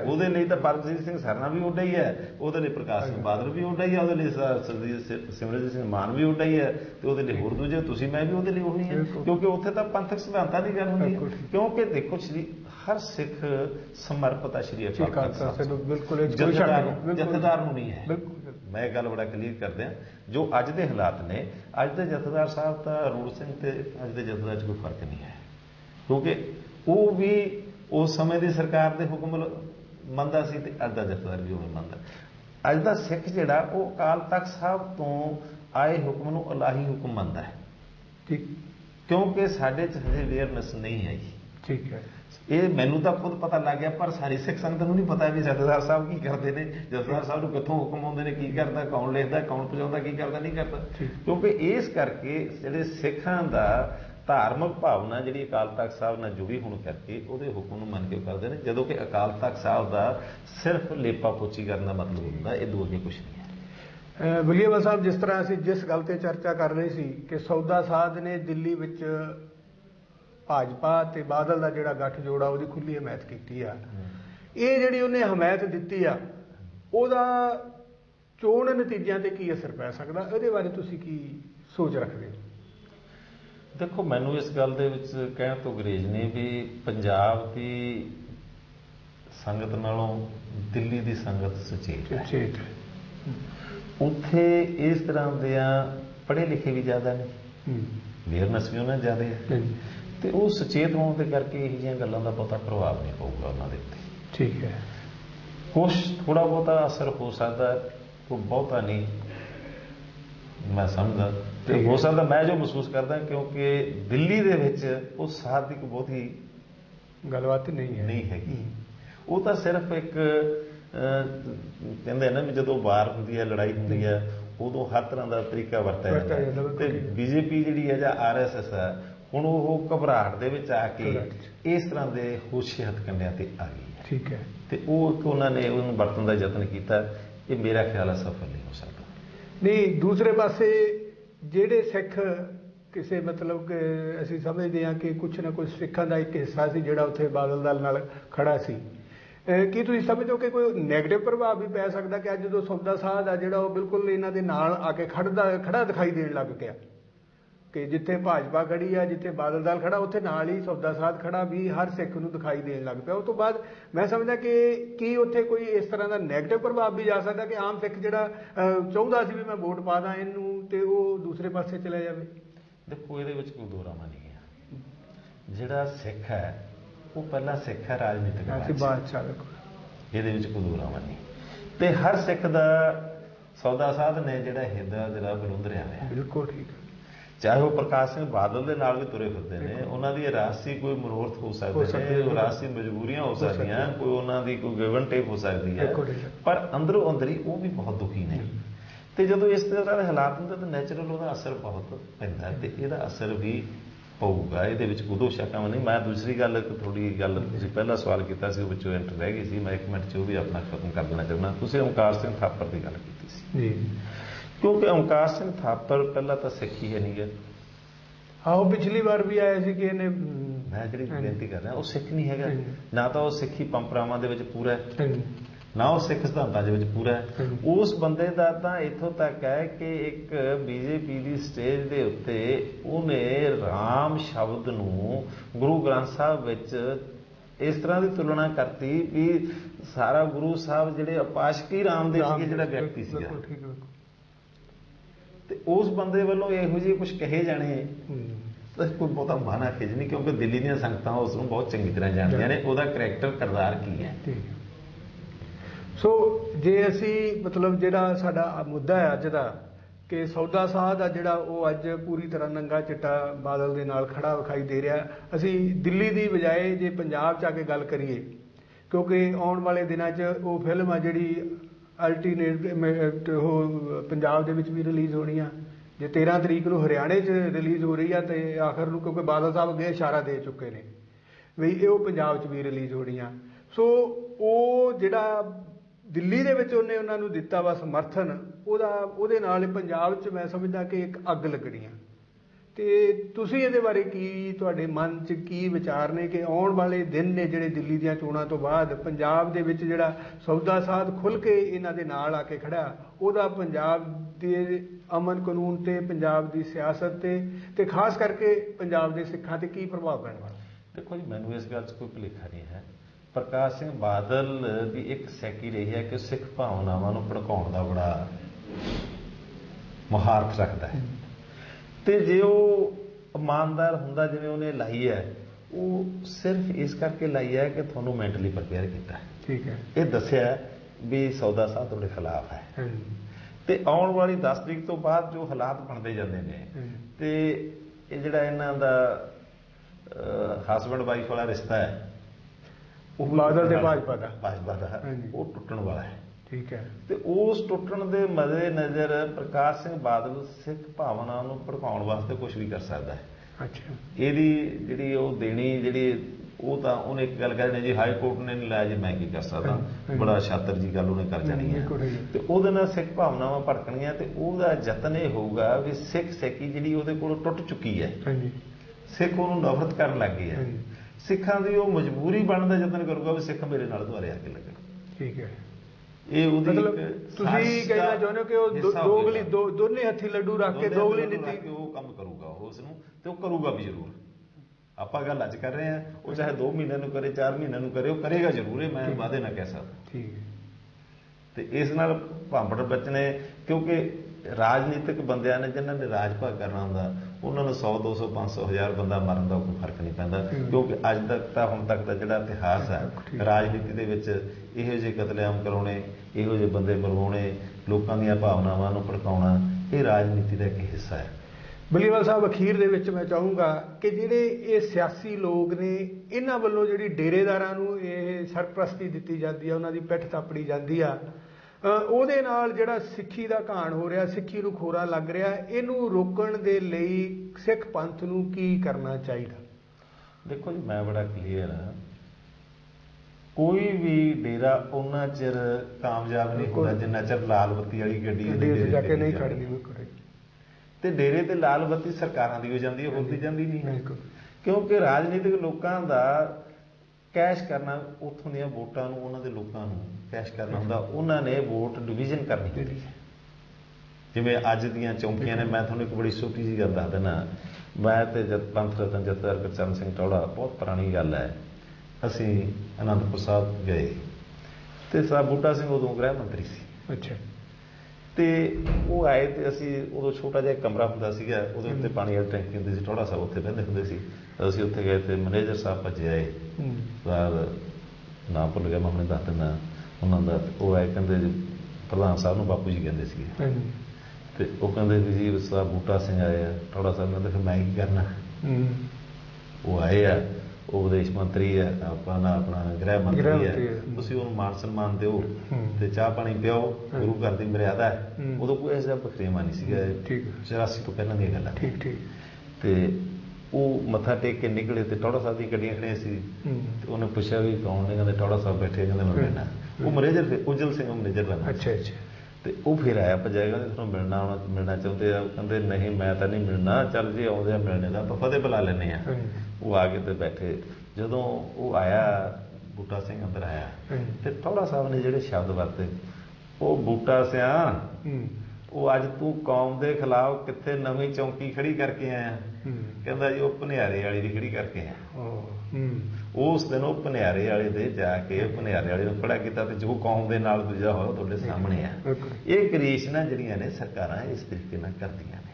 ਉਹਦੇ ਲਈ ਤਾਂ ਪਰਮਜੀਤ ਸਿੰਘ ਸਰਨਾ ਵੀ ਉੱਡਾ ਹੀ ਹੈ ਉਹਦੇ ਲਈ ਪ੍ਰਕਾਸ਼ ਸਿੰਘ ਬਾਦਲ ਵੀ ਉੱਡਾ ਹੀ ਹੈ ਉਹਦੇ ਲਈ ਸ- ਸਰਜੀਤ ਸਿ- ਸਿਮਰਜੀਤ ਸਿੰਘ ਮਾਨ ਵੀ ਉੱਡਾ ਹੀ ਹੈ ਤੇ ਉਹਦੇ ਲਈ ਹੋਰ ਦੂਜੇ ਤੁਸੀਂ ਮੈਂ ਵੀ ਉਹਦੇ ਲਈ ਉਹੀ ਹੈ। ਕਿਉਂਕਿ ਉੱਥੇ ਤਾਂ ਪੰਥਕ ਸਿਧਾਂਤਾਂ ਦੀ ਗੱਲ ਹੁੰਦੀ ਹੈ। ਕਿਉਂਕਿ ਦੇਖੋ ਸ਼੍ਰੀ ਹਰ ਸਿੱਖ ਸਮਰਪਿਤ ਹੈ ਸ਼੍ਰੀ ਅਕਾਲ ਹੈ ਤਖਤ ਸਾਹਿਬ ਸਾਨੂੰ ਬਿਲਕੁਲ ਇਹ ਕੋਈ ਸ਼ੱਕ ਨਹੀਂ। ਜਥੇਦਾਰ ਨੂੰ ਨਹੀਂ ਹੈ। ਬਿਲਕੁਲ ਮੈਂ ਇਹ ਗੱਲ ਬੜਾ ਕਲੀਅਰ ਕਰਦੇ ਹਾਂ। ਜੋ ਅੱਜ ਦੇ ਹਾਲਾਤ ਨੇ ਅੱਜ ਦੇ ਜਥੇਦਾਰ ਸਾਹਿਬ ਤਾਂ ਰੂੜ ਸਿੰਘ ਤੇ ਅੱਜ ਦੇ ਜਥੇਦਾਰ 'ਚ ਕੋਈ ਫ਼ਰਕ ਨਹੀਂ ਹੈ। ਕਿਉਂਕਿ ਉਹ ਵੀ ਉਸ ਸਮੇਂ ਦੀ ਸਰਕਾਰ ਦੇ ਹੁਕਮ ਮੰਨਦਾ ਸੀ ਤੇ ਅੱਜ ਦਾ ਜਥੇਦਾਰ ਵੀ ਉਹ ਮੰਨਦਾ। ਅੱਜ ਦਾ ਸਿੱਖ ਜਿਹੜਾ ਉਹ ਅਕਾਲ ਤਖਤ ਸਾਹਿਬ ਤੋਂ ਆਏ ਹੁਕਮ ਨੂੰ ਇਲਾਹੀ ਹੁਕਮ ਮੰਨਦਾ ਹੈ। ਠੀਕ। ਕਿਉਂਕਿ ਸਾਡੇ 'ਚ ਹਜੇ ਅਵੇਅਰਨੈਸ ਨਹੀਂ ਆਈ ਠੀਕ ਹੈ। ਇਹ ਮੈਨੂੰ ਤਾਂ ਖੁਦ ਪਤਾ ਲੱਗ ਗਿਆ ਪਰ ਸਾਰੀ ਸਿੱਖ ਸੰਗਤ ਨੂੰ ਨਹੀਂ ਪਤਾ ਵੀ ਜਥੇਦਾਰ ਸਾਹਿਬ ਕੀ ਕਰਦੇ ਨੇ ਜਥੇਦਾਰ ਸਾਹਿਬ ਨੂੰ ਕਿੱਥੋਂ ਹੁਕਮ ਆਉਂਦੇ ਨੇ ਕੀ ਕਰਦਾ ਕੌਣ ਲਿਖਦਾ ਕੌਣ ਪਹੁੰਚਾਉਂਦਾ ਕੀ ਕਰਦਾ ਨਹੀਂ ਕਰਦਾ। ਕਿਉਂਕਿ ਇਸ ਕਰਕੇ ਜਿਹੜੇ ਸਿੱਖਾਂ ਦਾ ਧਾਰਮਿਕ ਭਾਵਨਾ ਜਿਹੜੀ ਅਕਾਲ ਤਖਤ ਸਾਹਿਬ ਨਾਲ ਜੁੜੀ ਹੋਣ ਕਰਕੇ ਉਹਦੇ ਹੁਕਮ ਨੂੰ ਮੰਨ ਕੇ ਕਰਦੇ ਨੇ ਜਦੋਂ ਕਿ ਅਕਾਲ ਤਖਤ ਸਾਹਿਬ ਦਾ ਸਿਰਫ ਲੇਪਾ ਪੋਚੀ ਕਰਨ ਦਾ ਮਤਲਬ ਹੁੰਦਾ ਇਹ ਦੋ ਅੱਗੇ ਕੁਝ ਨਹੀਂ ਹੈ ਬਲੀਏਵਾ ਸਾਹਿਬ ਜਿਸ ਤਰ੍ਹਾਂ ਅਸੀਂ ਜਿਸ ਗੱਲ ਤੇ ਚਰਚਾ ਕਰ ਰਹੇ ਸੀ ਕਿ ਸੌਦਾ ਸਾਧ ਨੇ ਦਿੱਲੀ ਵਿੱਚ ਭਾਜਪਾ ਤੇ ਬਾਦਲ ਦਾ ਜਿਹੜਾ ਗੱਠ ਜੋੜਾ ਉਹਦੀ ਖੁੱਲੀ ਹਮਾਇਤ ਕੀਤੀ ਆ। ਇਹ ਜਿਹੜੀ ਉਹਨੇ ਹਮਾਇਤ ਦਿੱਤੀ ਆ ਉਹਦਾ ਚੋਣ ਨਤੀਜਿਆਂ ਤੇ ਕੀ ਅਸਰ ਪੈ ਸਕਦਾ? ਇਹਦੇ ਬਾਰੇ ਤੁਸੀਂ ਕੀ ਸੋਚ ਰੱਖਦੇ ਹੋ? ਦੇਖੋ ਮੈਨੂੰ ਇਸ ਗੱਲ ਦੇ ਵਿੱਚ ਕਹਿਣ ਤੋਂ ਗੁਰੇਜ਼ ਨਹੀਂ ਵੀ ਪੰਜਾਬ ਦੀ ਸੰਗਤ ਨਾਲੋਂ ਦਿੱਲੀ ਦੀ ਸੰਗਤ ਸੁਚੇਤ ਹੈ। ਠੀਕ ਉੱਥੇ ਇਸ ਤਰ੍ਹਾਂ ਦੀਆਂ ਪੜ੍ਹੇ ਲਿਖੇ ਵੀ ਜ਼ਿਆਦਾ ਨੇ। ਹੂੰ। ਅਵੇਅਰਨੈਸ ਵੀ ਉਹਨਾਂ ਦੀ ਜ਼ਿਆਦਾ ਹੈ। ਤੇ ਉਹ ਸੁਚੇਤ ਹੋਣ ਦੇ ਕਰਕੇ ਇਹ ਜਿਹੀਆਂ ਗੱਲਾਂ ਦਾ ਬਹੁਤਾ ਪ੍ਰਭਾਵ ਨਹੀਂ ਪਊਗਾ ਉਹਨਾਂ ਦੇ ਉੱਤੇ ਠੀਕ ਹੈ ਕੁਛ ਥੋੜਾ ਬਹੁਤਾ ਅਸਰ ਹੋ ਸਕਦਾ ਹੈ, ਕੋਈ ਬਹੁਤਾ ਨਹੀਂ ਮੈਂ ਸਮਝਦਾ ਤੇ ਹੋ ਹੈ। ਸਕਦਾ ਮੈਂ ਜੋ ਮਹਿਸੂਸ ਕਰਦਾ ਕਿਉਂਕਿ ਦਿੱਲੀ ਦੇ ਵਿੱਚ ਉਹ ਕੋਈ ਬਹੁਤੀ ਗੱਲਬਾਤ ਨਹੀਂ ਹੈ ਨਹੀਂ ਹੈਗੀ ਉਹ ਤਾਂ ਸਿਰਫ ਇੱਕ ਕਹਿੰਦੇ ਨਾ ਜਦੋਂ ਵਾਰ ਹੁੰਦੀ ਹੈ ਲੜਾਈ ਹੁੰਦੀ ਹੈ ਉਦੋਂ ਹਰ ਤਰ੍ਹਾਂ ਦਾ ਤਰੀਕਾ ਵਰਤਿਆ ਜਾਂਦਾ ਹੈ। ਤੇ। ਬੀਜੇਪੀ ਜਿਹੜੀ ਹੈ ਜਾਂ ਆਰਐਸਐਸ ਹੈ ਹੁਣ ਉਹ ਘਬਰਾਹਟ ਦੇ ਵਿੱਚ ਆ ਕੇ. ਇਸ ਤਰ੍ਹਾਂ ਦੇ ਹੋਸ਼ੀ ਹਥਕੰਡਿਆਂ ਤੇ ਆ ਗਈ ਹੈ। ਠੀਕ ਹੈ। ਤੇ ਉਹ ਇੱਕ ਉਹਨਾਂ ਨੇ ਉਹਨੂੰ ਵਰਤਣ ਦਾ ਯਤਨ ਕੀਤਾ। ਇਹ ਮੇਰਾ ਖਿਆਲ ਹੈ ਸਫਲ ਨਹੀਂ ਹੋ ਸਕਦਾ। ਨਹੀਂ ਦੂਸਰੇ ਪਾਸੇ ਜਿਹੜੇ ਸਿੱਖ ਕਿਸੇ ਮਤਲਬ ਕਿ ਅਸੀਂ ਸਮਝਦੇ ਹਾਂ ਕਿ ਕੁਝ ਨਾ ਕੁਝ ਸਿੱਖਾਂ ਦਾ ਇੱਕ ਹਿੱਸਾ ਸੀ ਜਿਹੜਾ ਉੱਥੇ ਬਾਦਲ ਦਲ ਨਾਲ ਖੜਾ ਸੀ। ਕੀ ਤੁਸੀਂ ਸਮਝਦੇ ਹੋ ਕਿ ਕੋਈ 네ਗੇਟਿਵ ਪ੍ਰਭਾਵ ਵੀ ਪੈ ਸਕਦਾ ਕਿ ਅੱਜ ਜਦੋਂ ਸੌਦਾ ਸਾਧ ਆ ਜਿਹੜਾ ਉਹ ਬਿਲਕੁਲ ਇਹਨਾਂ ਦੇ ਨਾਲ ਆ ਕੇ ਖੜਦਾ ਖੜਾ ਦਿਖਾਈ ਦੇਣ ਲੱਗ ਪਿਆ? ਕਿ ਜਿੱਥੇ ਭਾਜਪਾ ਖੜੀ ਆ ਜਿੱਥੇ ਬਾਦਲ ਦਲ ਖੜਾ ਉੱਥੇ ਨਾਲ ਹੀ ਸੌਦਾ ਸਾਧ ਖੜਾ ਵੀ ਹਰ ਸਿੱਖ ਨੂੰ ਦਿਖਾਈ ਦੇਣ ਲੱਗ ਪਿਆ। ਉਸ ਤੋਂ ਬਾਅਦ ਮੈਂ ਸਮਝਦਾ ਕਿ ਕੀ ਉੱਥੇ ਕੋਈ ਇਸ ਤਰ੍ਹਾਂ ਦਾ 네ਗੇਟਿਵ ਪ੍ਰਭਾਵ ਵੀ ਜਾ ਸਕਦਾ ਕਿ ਆਮ ਸਿੱਖ ਜਿਹੜਾ ਚਾਹੁੰਦਾ ਸੀ ਵੀ ਮੈਂ ਵੋਟ ਪਾ ਦਾਂ ਇਹਨੂੰ ਤੇ ਉਹ ਦੂਸਰੇ ਪਾਸੇ ਚਲਾ ਜਾਵੇ? ਦੇਖੋ ਇਹਦੇ ਵਿੱਚ ਕੋਈ ਦੋਰਾਮਾ ਨਹੀਂ ਹੈ ਜਿਹੜਾ ਸਿੱਖ ਹੈ ਉਹ ਪਹਿਲਾਂ ਸਿੱਖ ਹੈ ਰਾਜਨੀਤਿਕ ਅਸੀਂ। ਬਾਦਸ਼ਾਹ ਵੇਖੋ ਇਹਦੇ ਵਿੱਚ ਕੋਈ ਦੋਰਾਮਾ ਨਹੀਂ। ਤੇ ਹਰ ਸਿੱਖ ਦਾ ਸੌਦਾ ਸਾਧ ਨੇ ਜਿਹੜਾ ਹਿੱਦਾ ਜਿਹੜਾ ਬਲੁੰਦ ਰਿਹਾ ਹੈ ਬਿਲਕੁਲ ਠੀਕ। ਹੈ ਚਾਹੇ ਉਹ ਪ੍ਰਕਾਸ਼ ਸਿੰਘ ਬਾਦਲ ਦੇ ਨਾਲ ਵੀ ਤੁਰੇ ਫਿਰਦੇ ਨੇ ਉਹਨਾਂ ਦੀ ਰਾਸੀ ਕੋਈ ਮਨੋਰਥ ਹੋ ਹੋ ਸਕਦੇ ਨੇ ਨੇ। ਰਾਸੀ ਮਜਬੂਰੀਆਂ ਹੋ ਸਕਦੀਆਂ। ਕੋਈ ਉਹਨਾਂ ਦੀ ਕੋਈ ਗਿਵਨ ਟੇਕ ਹੋ ਸਕਦੀ ਹੈ। ਹੈ। ਪਰ ਅੰਦਰੋਂ ਅੰਦਰੀ ਉਹ ਵੀ ਬਹੁਤ ਦੁਖੀ ਨੇ। ਤੇ ਜਦੋਂ ਇਸ ਤਰ੍ਹਾਂ ਦੇ ਹਾਲਾਤ ਹੁੰਦੇ ਤਾਂ ਨੈਚੁਰਲ ਉਹਦਾ ਅਸਰ ਬਹੁਤ ਪੈਂਦਾ ਹੈ ਤੇ ਇਹਦਾ ਅਸਰ ਵੀ ਪਊਗਾ। ਇਹਦੇ ਵਿੱਚ ਕੋਈ ਦੋ ਸ਼ੱਕਾਂ ਨਹੀਂ। ਮੈਂ ਦੂਸਰੀ ਗੱਲ ਇੱਕ ਥੋੜੀ ਗੱਲ ਤੁਸੀਂ ਪਹਿਲਾ ਸਵਾਲ ਕੀਤਾ ਸੀ ਉਹ ਵਿੱਚੋਂ ਐਂਟਰ ਰਹਿ ਗਈ ਸੀ। ਮੈਂ ਇੱਕ ਮਿੰਟ ਚ ਉਹ ਵੀ ਆਪਣਾ ਖਤਮ ਕਰ ਦੇਣਾ ਚਾਹੁੰਦਾ। ਤੁਸੀਂ ਓਮਕਾਰ ਸਿੰਘ ਥਾਪਰ ਦੀ ਗੱਲ ਕੀਤੀ ਸੀ। ਜੀ। ਕਿਉਂਕਿ ਓਮਕਾਰ ਸਿੰਘ ਥਾਪਰ ਪਹਿਲਾਂ ਤਾਂ ਸਿੱਖੀ ਹੈ ਨਹੀਂ ਗੇ। ਆਓ ਪਿਛਲੀ ਵਾਰ ਵੀ ਆਏ ਸੀ ਕਿ ਇਹਨੇ ਮੈਂ ਜਿਹੜੀ। ਬੇਨਤੀ ਕਰ ਰਿਹਾ ਉਹ ਸਿੱਖ ਨਹੀਂ ਹੈਗਾ। ਨਾ ਤਾਂ ਉਹ ਸਿੱਖੀ ਪੰਪਰਾਵਾਂ ਦੇ ਵਿੱਚ ਪੂਰਾ ਹੈ। ਨਾ ਉਹ ਸਿੱਖ ਸਿਧਾਂਤਾਂ ਦੇ ਵਿੱਚ ਪੂਰਾ ਹੈ। ਉਸ ਬੰਦੇ ਦਾ ਤਾਂ ਇੱਥੋਂ ਤੱਕ ਹੈ ਕਿ ਇੱਕ ਬੀਜੇਪੀ ਦੀ ਸਟੇਜ ਦੇ ਉੱਤੇ ਉਹਨੇ ਰਾਮ ਸ਼ਬਦ ਨੂੰ ਗੁਰੂ ਗ੍ਰੰਥ ਸਾਹਿਬ ਵਿੱਚ ਇਸ ਤਰ੍ਹਾਂ ਦੀ ਤੁਲਨਾ ਕਰਤੀ ਵੀ ਸਾਰਾ ਗੁਰੂ ਸਾਹਿਬ ਜਿਹੜੇ ਅਪਾਸ਼ਕੀ ਰਾਮ ਦੇ ਸੀਗੇ ਜਿਹੜਾ ਵਿਅਕਤੀ ਸੀਗਾ ਬਿਲਕੁਲ ਠੀਕ ਹੈ ਬਿਲਕੁਲ। ਤੇ ਉਸ ਬੰਦੇ ਵੱਲੋਂ ਇਹੋ ਜਿਹੇ ਕੁਝ ਕਹੇ ਜਾਣੇ। ਤਾਂ ਕੋਈ ਬਹੁਤਾ ਮਾਨਾ ਖਿਜ ਨਹੀਂ ਕਿਉਂਕਿ ਦਿੱਲੀ ਦੀਆਂ ਸੰਗਤਾਂ ਉਸ ਨੂੰ ਬਹੁਤ ਚੰਗੀ ਤਰ੍ਹਾਂ ਜਾਣਦੀਆਂ ਨੇ ਉਹਦਾ ਕੈਰੈਕਟਰ ਕਿਰਦਾਰ ਕੀ ਹੈ। ਸੋ ਜੇ ਅਸੀਂ ਮਤਲਬ ਜਿਹੜਾ ਸਾਡਾ ਮੁੱਦਾ ਹੈ ਅੱਜ ਦਾ ਕਿ ਸੌਦਾ ਸਾਧ ਆ ਜਿਹੜਾ ਉਹ ਅੱਜ ਪੂਰੀ ਤਰ੍ਹਾਂ ਨੰਗਾ ਚਿੱਟਾ ਬਾਦਲ ਦੇ ਨਾਲ ਖੜਾ ਵਿਖਾਈ ਦੇ ਰਿਹਾ ਅਸੀਂ ਦਿੱਲੀ ਦੀ ਬਜਾਏ ਜੇ ਪੰਜਾਬ 'ਚ ਆ ਕੇ ਗੱਲ ਕਰੀਏ ਕਿਉਂਕਿ ਆਉਣ ਵਾਲੇ ਦਿਨਾਂ 'ਚ ਉਹ ਫਿਲਮ ਆ ਜਿਹੜੀ ਅਲਟੀਨੇਟ ਉਹ ਪੰਜਾਬ ਦੇ ਵਿੱਚ ਵੀ ਰਿਲੀਜ਼ ਹੋਣੀ ਆ ਜੇ 13 ਤਰੀਕ ਨੂੰ ਹਰਿਆਣੇ 'ਚ ਰਿਲੀਜ਼ ਹੋ ਰਹੀ ਆ, ਤੇ ਆਖਰ ਨੂੰ ਕਿਉਂਕਿ ਬਾਦਲ ਸਾਹਿਬ ਅੱਗੇ ਇਸ਼ਾਰਾ ਦੇ ਚੁੱਕੇ ਨੇ, ਵੀ ਇਹ ਉਹ ਪੰਜਾਬ 'ਚ ਵੀ ਰਿਲੀਜ਼ ਹੋਣੀ ਆ ਸੋ, ਉਹ ਜਿਹੜਾ ਦਿੱਲੀ ਦੇ ਵਿੱਚ ਉਹਨੇ ਉਹਨਾਂ ਨੂੰ ਦਿੱਤਾ ਵਾ ਸਮਰਥਨ, ਉਹਦਾ, ਉਹਦੇ ਨਾਲ ਪੰਜਾਬ 'ਚ ਮੈਂ ਸਮਝਦਾ ਕਿ ਇੱਕ ਅੱਗ ਲੱਗਣੀ ਆ। ਤੇ ਤੁਸੀਂ ਇਹਦੇ ਬਾਰੇ ਕੀ ਤੁਹਾਡੇ ਮਨ 'ਚ ਕੀ ਵਿਚਾਰ ਨੇ ਕਿ ਆਉਣ ਵਾਲੇ ਦਿਨ ਨੇ ਜਿਹੜੇ ਦਿੱਲੀ ਦੀਆਂ ਚੋਣਾਂ ਤੋਂ ਬਾਅਦ ਪੰਜਾਬ ਦੇ ਵਿੱਚ ਜਿਹੜਾ ਸੌਦਾ ਸਾਧ ਖੁੱਲ ਕੇ ਇਹਨਾਂ ਦੇ ਨਾਲ ਆ ਕੇ ਖੜਾ ਉਹਦਾ ਪੰਜਾਬ ਦੇ ਅਮਨ ਕਾਨੂੰਨ ਤੇ, ਪੰਜਾਬ ਦੀ ਸਿਆਸਤ ਤੇ ਤੇ ਖਾਸ ਕਰਕੇ ਪੰਜਾਬ ਦੇ ਸਿੱਖਾਂ ਤੇ ਕੀ ਪ੍ਰਭਾਵ ਪੈਣ ਵਾਲਾ? ਦੇਖੋ ਜੀ, ਮੈਨੂੰ ਇਸ ਗੱਲ 'ਚ ਕੋਈ ਭੁਲੇਖਾ ਨਹੀਂ ਹੈ। ਪ੍ਰਕਾਸ਼ ਸਿੰਘ ਬਾਦਲ ਦੀ ਇੱਕ ਸੈਕੀ ਰਹੀ ਹੈ ਕਿ ਸਿੱਖ ਭਾਵਨਾਵਾਂ ਨੂੰ ਭੜਕਾਉਣ ਦਾ ਬੜਾ ਮਹਾਰਤ ਰੱਖਦਾ ਹੈ। ਤੇ ਜੇ ਉਹ ਇਮਾਨਦਾਰ ਹੁੰਦਾ ਜਿਵੇਂ ਉਹਨੇ ਲਾਈ ਹੈ ਉਹ ਸਿਰਫ ਇਸ ਕਰਕੇ ਲਾਈ ਹੈ ਕਿ ਤੁਹਾਨੂੰ ਮੈਂਟਲੀ ਪ੍ਰਪੇਅਰ ਕੀਤਾ ਹੈ। ਠੀਕ ਹੈ। ਇਹ ਦੱਸਿਆ ਹੈ ਵੀ ਸੌਦਾ ਸਾਹ ਤੁਹਾਡੇ ਖਿਲਾਫ ਹੈ। ਤੇ ਆਉਣ ਵਾਲੀ 10 ਤਰੀਕ ਤੋਂ ਬਾਅਦ ਜੋ ਹਾਲਾਤ ਬਣਦੇ ਜਾਂਦੇ ਨੇ। ਤੇ ਇਹ ਜਿਹੜਾ ਇਹਨਾਂ ਦਾ ਹਸਬੰਡ ਵਾਈਫ ਵਾਲਾ ਰਿਸ਼ਤਾ ਹੈ ਉਹ ਬਾਦਲ ਤੇ ਭਾਜਪਾ ਦਾ। ਭਾਜਪਾ ਦਾ। ਉਹ ਟੁੱਟਣ ਵਾਲਾ ਹੈ। ਠੀਕ ਹੈ। ਤੇ ਉਸ ਟੁੱਟਣ ਦੇ ਮਜ਼ੇ ਨਜ਼ਰ ਪ੍ਰਕਾਸ਼ ਸਿੰਘ ਬਾਦਲ ਸਿੱਖ ਭਾਵਨਾ ਨੂੰ ਭੜਕਾਉਣ ਵਾਸਤੇ ਕੁਝ ਵੀ ਕਰ ਸਕਦਾ ਹੈ। ਅੱਛਾ। ਇਹਦੀ ਜਿਹੜੀ ਉਹ ਦੇਣੀ ਜਿਹੜੀ ਉਹ ਤਾਂ ਉਹਨੇ ਇੱਕ ਗੱਲ ਕਹਿੰਦੇ ਜੀ ਹਾਈ ਕੋਰਟ ਨੇ ਨਹੀਂ ਲਾਇਆ ਜੀ ਮੈਂ ਕੀ ਕਰ ਸਕਦਾ। ਬੜਾ ਛਾਤਰ ਜੀ ਗੱਲ ਉਹਨੇ ਕਰ ਜਾਣੀ ਹੈ। ਤੇ ਉਹਦੇ ਨਾਲ ਸਿੱਖ ਭਾਵਨਾਵਾਂ ਭੜਕਣੀਆਂ ਤੇ ਉਹਦਾ ਯਤਨ ਇਹ ਹੋਊਗਾ ਵੀ ਸਿੱਖ ਸਿੱਖੀ ਜਿਹੜੀ ਉਹਦੇ ਕੋਲ ਟੁੱਟ ਚੁੱਕੀ ਹੈ। ਹਾਂਜੀ। ਸਿੱਖ ਉਹਨੂੰ ਨਫ਼ਰਤ ਕਰਨ ਲੱਗ ਗਏ ਹੈ। ਹਾਂਜੀ। ਸਿੱਖਾਂ ਦੀ ਉਹ ਮਜਬੂਰੀ ਬਣਨ ਦਾ ਯਤਨ ਕਰੂਗਾ ਵੀ ਸਿੱਖ ਮੇਰੇ ਨਾਲ ਦੁਆਰੇ ਆ ਕੇ ਲੱਗਣ। ਠੀਕ ਹੈ। ਇਹ ਉਹਦੀ ਮਤਲਬ ਤੁਸੀਂ ਕਹਿਣਾ ਚਾਹੁੰਦੇ ਹੋ ਕਿ ਉਹ ਦੋਗਲੀ ਦੋਨੇ ਹੱਥੀ ਲੱਡੂ ਰੱਖ ਕੇ ਦੋਗਲੀ ਨੀਤੀ ਉਹ ਕੰਮ ਕਰੂਗਾ ਉਹ ਉਸ ਨੂੰ ਤੇ ਉਹ ਕਰੂਗਾ ਵੀ ਜ਼ਰੂਰ। ਆਪਾਂ ਗੱਲ ਅੱਜ ਕਰ ਰਹੇ ਹਾਂ ਉਹ ਚਾਹੇ 2 ਮਹੀਨਿਆਂ ਨੂੰ ਕਰੇ 4 ਮਹੀਨਿਆਂ ਨੂੰ ਕਰੇ ਉਹ ਕਰੇਗਾ ਜ਼ਰੂਰ ਇਹ ਮੈਂ। ਵਾਅਦੇ ਨਾ ਕਹਿ ਸਕਦਾ। ਠੀਕ ਹੈ। ਤੇ ਇਸ ਨਾਲ ਭਾਂਬੜ ਬਚਨੇ ਕਿਉਂਕਿ ਰਾਜਨੀਤਿਕ ਬੰਦਿਆਂ ਨੇ ਜਿਨ੍ਹਾਂ ਨੇ ਰਾਜ ਭਾਗ ਕਰਨਾ ਹੁੰਦਾ ਉਹਨਾਂ ਨੂੰ 100 200 500 1000 ਬੰਦਾ ਮਰਨ ਦਾ ਕੋਈ ਫ਼ਰਕ ਨਹੀਂ ਪੈਂਦਾ। ਕਿਉਂਕਿ ਅੱਜ ਤੱਕ ਤਾਂ ਹੁਣ ਤੱਕ ਦਾ ਜਿਹੜਾ ਇਤਿਹਾਸ ਹੈ। ਰਾਜਨੀਤੀ ਦੇ ਵਿੱਚ ਇਹੋ ਜਿਹੇ ਕਤਲੇਆਮ ਕਰਾਉਣੇ ਇਹੋ ਜਿਹੇ ਬੰਦੇ ਮਰਵਾਉਣੇ ਲੋਕਾਂ ਦੀਆਂ ਭਾਵਨਾਵਾਂ ਨੂੰ ਭੜਕਾਉਣਾ ਇਹ ਰਾਜਨੀਤੀ ਦਾ ਇੱਕ ਹਿੱਸਾ ਹੈ ਬਲੀਵਾਲ ਸਾਹਿਬ ਅਖੀਰ ਦੇ ਵਿੱਚ ਮੈਂ ਚਾਹੂੰਗਾ ਕਿ ਜਿਹੜੇ ਇਹ ਸਿਆਸੀ ਲੋਕ ਨੇ ਇਹਨਾਂ ਵੱਲੋਂ ਜਿਹੜੀ ਡੇਰੇਦਾਰਾਂ ਨੂੰ ਇਹ ਸਰਪ੍ਰਸਤੀ ਦਿੱਤੀ ਜਾਂਦੀ ਆ ਉਹਨਾਂ ਦੀ ਪਿੱਠ ਥਾਪੜੀ ਜਾਂਦੀ ਆ ਉਹਦੇ ਨਾਲ ਜਿਹੜਾ ਸਿੱਖੀ ਦਾ ਘਾਣ ਹੋ ਰਿਹਾ ਸਿੱਖੀ ਨੂੰ ਖੋਰਾ ਲੱਗ ਰਿਹਾ ਇਹਨੂੰ ਰੋਕਣ ਦੇ ਲਈ ਸਿੱਖ ਪੰਥ ਨੂੰ ਕੀ ਕਰਨਾ ਚਾਹੀਦਾ? ਦੇਖੋ ਜੀ ਮੈਂ ਬੜਾ ਕਲੀਅਰ ਹਾਂ। ਕੋਈ ਵੀ ਡੇਰਾ ਉਹਨਾਂ ਚਿਰ ਕਾਮਯਾਬ ਨਹੀਂ ਹੁੰਦਾ। ਜਿੰਨਾ ਚਿਰ ਲਾਲ ਬੱਤੀ ਵਾਲੀ ਗੱਡੀ ਡੇਰੇ ਜਾ ਕੇ ਨਹੀਂ। ਖੜਨੀ ਬਿਲਕੁਲ ਤੇ ਡੇਰੇ ਤੇ ਲਾਲ ਬੱਤੀ ਸਰਕਾਰਾਂ ਦੀ ਹੋ ਜਾਂਦੀ ਹੈ ਹੋਰ ਜਾਂਦੀ ਨਹੀਂ। ਕਿਉਂਕਿ ਰਾਜਨੀਤਿਕ ਲੋਕਾਂ ਦਾ ਕੈਸ਼ ਕਰਨਾ ਉੱਥੋਂ ਦੀਆਂ ਵੋਟਾਂ ਨੂੰ ਉਹਨਾਂ ਦੇ ਲੋਕਾਂ ਨੂੰ। ਕੈਸ਼ ਕਰਨਾ ਹੁੰਦਾ ਉਹਨਾਂ ਨੇ ਵੋਟ ਡਿਵੀਜ਼ਨ ਕਰਨੀ ਹੁੰਦੀ ਹੈ। ਜਿਵੇਂ ਅੱਜ ਦੀਆਂ ਚੌਂਕੀਆਂ ਨੇ ਮੈਂ ਤੁਹਾਨੂੰ ਇੱਕ ਬੜੀ ਛੋਟੀ ਜਿਹੀ ਗੱਲ ਦੱਸ ਦਿੰਦਾ। ਮੈਂ ਤੇ ਜਦ ਪੰਥ ਰਤਨ ਜਥੇਦਾਰ ਗੁਰਚਰਨ ਸਿੰਘ ਟੌੜਾ ਬਹੁਤ ਪੁਰਾਣੀ ਗੱਲ ਹੈ। ਅਸੀਂ ਅਨੰਦਪੁਰ ਸਾਹਿਬ ਗਏ ਤੇ ਸਾਹਿਬ ਬੂਟਾ ਸਿੰਘ ਉਦੋਂ ਗ੍ਰਹਿ ਮੰਤਰੀ ਸੀ। ਅੱਛਾ। ਤੇ ਉਹ ਆਏ ਤੇ ਅਸੀਂ ਉਦੋਂ ਛੋਟਾ ਜਿਹਾ ਕਮਰਾ ਹੁੰਦਾ ਸੀਗਾ ਉਹਦੇ ਉੱਤੇ ਪਾਣੀ ਵਾਲੀ ਟੈਂਕੀ ਹੁੰਦੀ ਸੀ ਥੋੜਾ ਸਾਹਿਬ ਉੱਥੇ ਬਹਿੰਦੇ ਹੁੰਦੇ ਸੀ। ਅਸੀਂ ਉੱਥੇ ਗਏ ਤੇ ਮੈਨੇਜਰ ਸਾਹਿਬ ਭੱਜੇ ਆਏ। ਸਰ ਨਾਮ ਭੁੱਲ ਗਿਆ ਮੈਂ ਹੁਣੇ ਦੱਸ ਦਿੰਦਾ। ਉਹਨਾਂ ਦਾ ਉਹ ਆਏ ਕਹਿੰਦੇ ਜੀ ਪ੍ਰਧਾਨ ਸਾਹਿਬ ਨੂੰ ਬਾਪੂ ਜੀ ਕਹਿੰਦੇ ਸੀਗੇ। ਤੇ ਉਹ ਕਹਿੰਦੇ ਵੀ ਜੀ ਸਾਹਿਬ ਬੂਟਾ ਸਿੰਘ ਆਏ ਆ ਥੋੜਾ ਸਾਹਿਬ ਕਹਿੰਦੇ ਫਿਰ ਮੈਂ ਕੀ ਕਰਨਾ? ਹੂੰ। ਉਹ ਆਏ ਆ ਉਹ ਵਿਦੇਸ਼ ਮੰਤਰੀ ਹੈ ਆਪਾਂ ਨਾ ਆਪਣਾ ਗ੍ਰਹਿ ਮੰਤਰੀ ਹੈ। ਹੈ ਤੁਸੀਂ ਉਹਨੂੰ ਮਾਨ ਸਨਮਾਨ ਦਿਓ ਹੂੰ। ਤੇ ਚਾਹ ਪਾਣੀ ਪਿਓ ਹਾਂ। ਗੁਰੂ ਘਰ ਦੀ ਮਰਿਆਦਾ ਹੈ। ਹੂੰ। ਉਦੋਂ ਕੋਈ ਐਸਾ ਬਖਰੇਵਾ ਨਹੀਂ ਸੀਗਾ। ਠੀਕ ਹੈ। 84 ਤੋਂ ਪਹਿਲਾਂ ਦੀਆਂ ਗੱਲਾਂ। ਠੀਕ ਠੀਕ। ਤੇ ਉਹ ਮੱਥਾ ਟੇਕ ਕੇ ਨਿਕਲੇ ਤੇ ਟੌੜਾ ਸਾਹਿਬ ਦੀ ਗੱਡੀਆਂ ਖੜੀਆਂ ਸੀ। ਹੂੰ। ਤੇ ਉਹਨੇ ਪੁੱਛਿਆ ਵੀ ਕੌਣ ਨੇ? ਕਹਿੰਦੇ ਟੌੜਾ ਸਾਹਿਬ ਬੈਠੇ ਕਹਿੰਦੇ ਮੈਂ ਹੂੰ। ਉਹ ਮੈਨੇਜਰ ਸੀ ਉਜਲ ਸਿੰਘ ਮੈਨੇਜਰ ਦਾ ਨਾਮ। ਅੱਛਾ ਅੱਛਾ। ਤੇ ਉਹ ਫਿਰ ਆਇਆ ਭਜਾਏਗਾ ਤੁਹਾਨੂੰ ਮਿਲਣਾ ਆਉਣਾ ਮਿਲਣਾ ਚਾਹੁੰਦੇ ਆ ਉਹ ਕਹਿੰਦੇ ਨਹੀਂ ਮੈਂ ਤਾਂ ਨਹੀਂ ਮਿਲਣਾ ਚੱਲ ਜੀ ਆਉਂਦੇ ਆ ਮਿਲਣੇ ਦਾ ਆਪਾਂ ਫਤਿਹ ਬੁਲਾ ਲੈਨੇ ਆ। ਉਹ ਆ ਕੇ ਤੇ ਬੈਠੇ। ਜਦੋਂ ਉਹ ਆਇਆ ਬੂਟਾ ਸਿੰਘ ਅੰਦਰ ਆਇਆ ਤੇ ਟੌੜਾ ਸਾਹਿਬ ਨੇ ਜਿਹੜੇ ਸ਼ਬਦ ਵਰਤੇ ਉਹ ਬੂਟਾ ਸਿਆ ਉਹ ਅੱਜ ਤੂੰ ਕੌਮ ਦੇ ਖਿਲਾਫ ਕਿੱਥੇ ਨਵੀਂ ਚੌਂਕੀ ਖੜੀ ਕਰਕੇ ਆਇਆ? ਕਹਿੰਦਾ ਜੀ ਉਹ ਭਨਿਆਰੇ ਵਾਲੀ ਦੀ ਖੜੀ ਕਰਕੇ ਹੂੰ। ਉਸ ਦਿਨ ਉਹ ਭਨਿਆਰੇ ਵਾਲੇ ਦੇ ਜਾ ਕੇ ਭਨਿਆਰੇ ਵਾਲੇ ਨੂੰ ਖੜਾ ਕੀਤਾ ਤੇ ਜੋ ਕੌਮ ਦੇ ਨਾਲ ਦੂਜਾ ਹੋਇਆ ਤੁਹਾਡੇ ਸਾਹਮਣੇ ਆ। ਇਹ ਕ੍ਰੀਏਸ਼ਨਾਂ ਜਿਹੜੀਆਂ ਨੇ ਸਰਕਾਰਾਂ ਇਸ ਤਰੀਕੇ ਨਾਲ ਕਰਦੀਆਂ ਨੇ।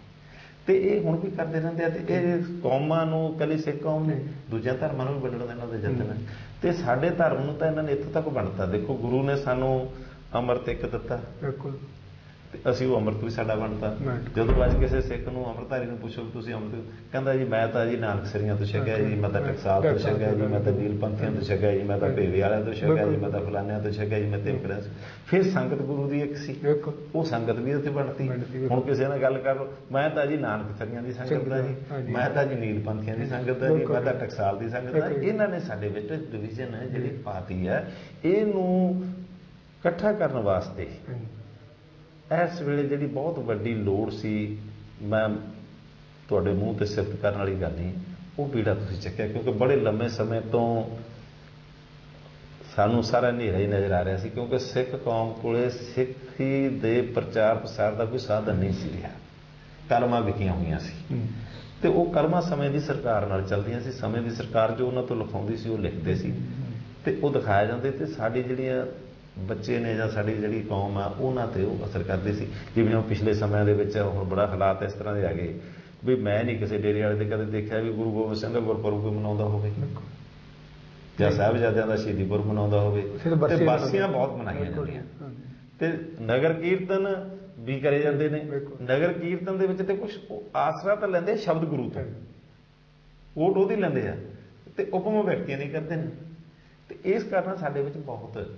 ਤੇ ਇਹ ਹੁਣ ਵੀ ਕਰਦੇ ਰਹਿੰਦੇ ਆ ਤੇ ਇਹ ਕੌਮਾਂ ਨੂੰ ਕੱਲੀ ਸਿੱਖ ਕੌਮ ਨੇ ਦੂਜਿਆਂ ਧਰਮਾਂ ਨੂੰ ਵੀ ਵੰਡਣ ਦਾ ਇਹਨਾਂ ਦਾ ਯਤਨ ਹੈ। ਤੇ ਸਾਡੇ ਧਰਮ ਨੂੰ ਤਾਂ ਇਹਨਾਂ ਨੇ ਇੱਥੋਂ ਤੱਕ ਵੰਡਤਾ। ਦੇਖੋ ਗੁਰੂ ਨੇ ਸਾਨੂੰ ਅੰਮ੍ਰਿਤ ਇੱਕ ਦਿੱਤਾ। ਬਿਲਕੁਲ। ਤੇ ਅਸੀਂ ਉਹ ਅੰਮ੍ਰਿਤ ਵੀ ਸਾਡਾ ਬਣਦਾ Right. ਜਦੋਂ ਅੱਜ ਕਿਸੇ ਸਿੱਖ ਨੂੰ ਅੰਮ੍ਰਿਤਧਾਰੀ ਨੂੰ ਪੁੱਛੋ ਤੁਸੀਂ ਅੰਮ੍ਰਿਤ ਕਹਿੰਦਾ ਜੀ ਮੈਂ ਤਾਂ ਜੀ ਨਾਨਕ ਸਰੀਆਂ ਤੋਂ ਛਕਿਆ ਜੀ ਮੈਂ ਤਾਂ ਟਕਸਾਲ ਤੋਂ ਛਕਿਆ ਜੀ ਮੈਂ ਤਾਂ ਨੀਲ ਪੰਥੀਆਂ ਤੋਂ ਛਕਿਆ ਜੀ ਮੈਂ ਤਾਂ ਭੇਵੇ ਵਾਲਿਆਂ ਤੋਂ ਛਕਿਆ ਜੀ ਮੈਂ ਤਾਂ ਫਲਾਨਿਆਂ ਤੋਂ ਛਕਿਆ ਜੀ ਮੈਂ ਤੇ ਕਰਾਂ ਫਿਰ ਸੰਗਤ ਗੁਰੂ ਦੀ ਇੱਕ ਸੀ। ਉਹ ਸੰਗਤ ਵੀ ਉੱਥੇ ਬਣਤੀ ਬਣਤੀ। ਹੁਣ ਕਿਸੇ ਨਾਲ ਗੱਲ ਕਰ ਮੈਂ ਤਾਂ ਜੀ ਨਾਨਕ ਸਰੀਆਂ ਦੀ ਸੰਗਤ ਦਾ ਜੀ। ਮੈਂ ਤਾਂ ਜੀ ਨੀਲ ਪੰਥੀਆਂ ਦੀ ਸੰਗਤ ਦਾ ਜੀ। ਮੈਂ ਤਾਂ ਟਕਸਾਲ ਦੀ ਸੰਗਤ ਦਾ। ਇਹਨਾਂ ਨੇ ਸਾਡੇ ਵਿੱਚ ਡਿਵੀਜ਼ਨ ਹੈ ਜਿਹੜੀ ਪਾਤੀ ਹੈ ਇਹਨੂੰ ਇਕੱਠਾ ਕਰਨ ਵਾਸਤੇ। ਇਸ ਵੇਲੇ ਜਿਹੜੀ ਬਹੁਤ ਵੱਡੀ ਲੋੜ ਸੀ ਮੈਂ ਤੁਹਾਡੇ ਮੂੰਹ ਤੇ ਸਿਫਤ ਕਰਨ ਵਾਲੀ ਗੱਲ ਨਹੀਂ ਉਹ ਬੀੜਾ ਤੁਸੀਂ ਚੱਕਿਆ ਕਿਉਂਕਿ ਬੜੇ ਲੰਮੇ ਸਮੇਂ ਤੋਂ ਸਾਨੂੰ ਸਾਰਾ ਹਨੇਰਾ ਹੀ ਨਜ਼ਰ ਆ ਰਿਹਾ ਸੀ ਕਿਉਂਕਿ ਸਿੱਖ ਕੌਮ ਕੋਲੇ ਸਿੱਖੀ ਦੇ ਪ੍ਰਚਾਰ ਪ੍ਰਸਾਰ ਦਾ ਕੋਈ ਸਾਧਨ ਨਹੀਂ ਸੀ ਰਿਹਾ। ਕਲਮਾਂ ਵਿਕੀਆਂ ਹੋਈਆਂ ਸੀ। ਤੇ ਉਹ ਕਰਮਾਂ ਸਮੇਂ ਦੀ ਸਰਕਾਰ ਨਾਲ ਚੱਲਦੀਆਂ ਸੀ ਸਮੇਂ ਦੀ ਸਰਕਾਰ ਜੋ ਉਹਨਾਂ ਤੋਂ ਲਿਖਾਉਂਦੀ ਸੀ ਉਹ ਲਿਖਦੇ ਸੀ। ਤੇ ਉਹ ਦਿਖਾਇਆ ਜਾਂਦੇ ਤੇ ਸਾਡੀ ਜਿਹੜੀਆਂ ਬੱਚੇ ਨੇ ਜਾਂ ਸਾਡੀ ਜਿਹੜੀ ਕੌਮ ਆ ਉਹਨਾਂ ਤੇ ਉਹ ਅਸਰ ਕਰਦੇ ਸੀ। ਜਿਵੇਂ ਉਹ ਪਿਛਲੇ ਸਮਿਆਂ ਦੇ ਵਿੱਚ ਹੁਣ ਬੜਾ ਹਾਲਾਤ ਇਸ ਤਰ੍ਹਾਂ ਦੇ ਆ ਗਏ ਵੀ ਮੈਂ ਨਹੀਂ ਕਿਸੇ ਡੇਰੇ ਵਾਲੇ ਦੇ ਕਦੇ ਦੇਖਿਆ ਵੀ ਗੁਰੂ ਗੋਬਿੰਦ ਸਿੰਘ ਦਾ ਗੁਰਪੁਰਬ ਕੋਈ ਮਨਾਉਂਦਾ ਹੋਵੇ। ਜਾਂ ਸਾਹਿਬਜ਼ਾਦਿਆਂ ਦਾ ਸ਼ਹੀਦੀ ਪੁਰਬ ਮਨਾਉਂਦਾ ਹੋਵੇ। ਤੇ। ਬਾਸੀਆਂ ਬਹੁਤ ਮਨਾਈਆਂ। ਜਾਂਦੀਆਂ। ਤੇ ਨਗਰ ਕੀਰਤਨ ਵੀ ਕਰੇ ਜਾਂਦੇ ਨੇ। ਨਗਰ ਕੀਰਤਨ ਦੇ ਵਿੱਚ ਤੇ ਕੁਝ ਆਸਰਾ ਤਾਂ ਲੈਂਦੇ ਸ਼ਬਦ ਗੁਰੂ ਤੋਂ। ਵੋਟ ਉਹਦੀ ਲੈਂਦੇ ਆ। ਤੇ ਉਪਮ ਵਿਅਕਤੀਆਂ ਨਹੀਂ ਕਰਦੇ ਨੇ। ਤੇ ਇਸ ਕਾਰਨ ਸਾਡੇ ਵਿੱਚ ਬਹੁਤ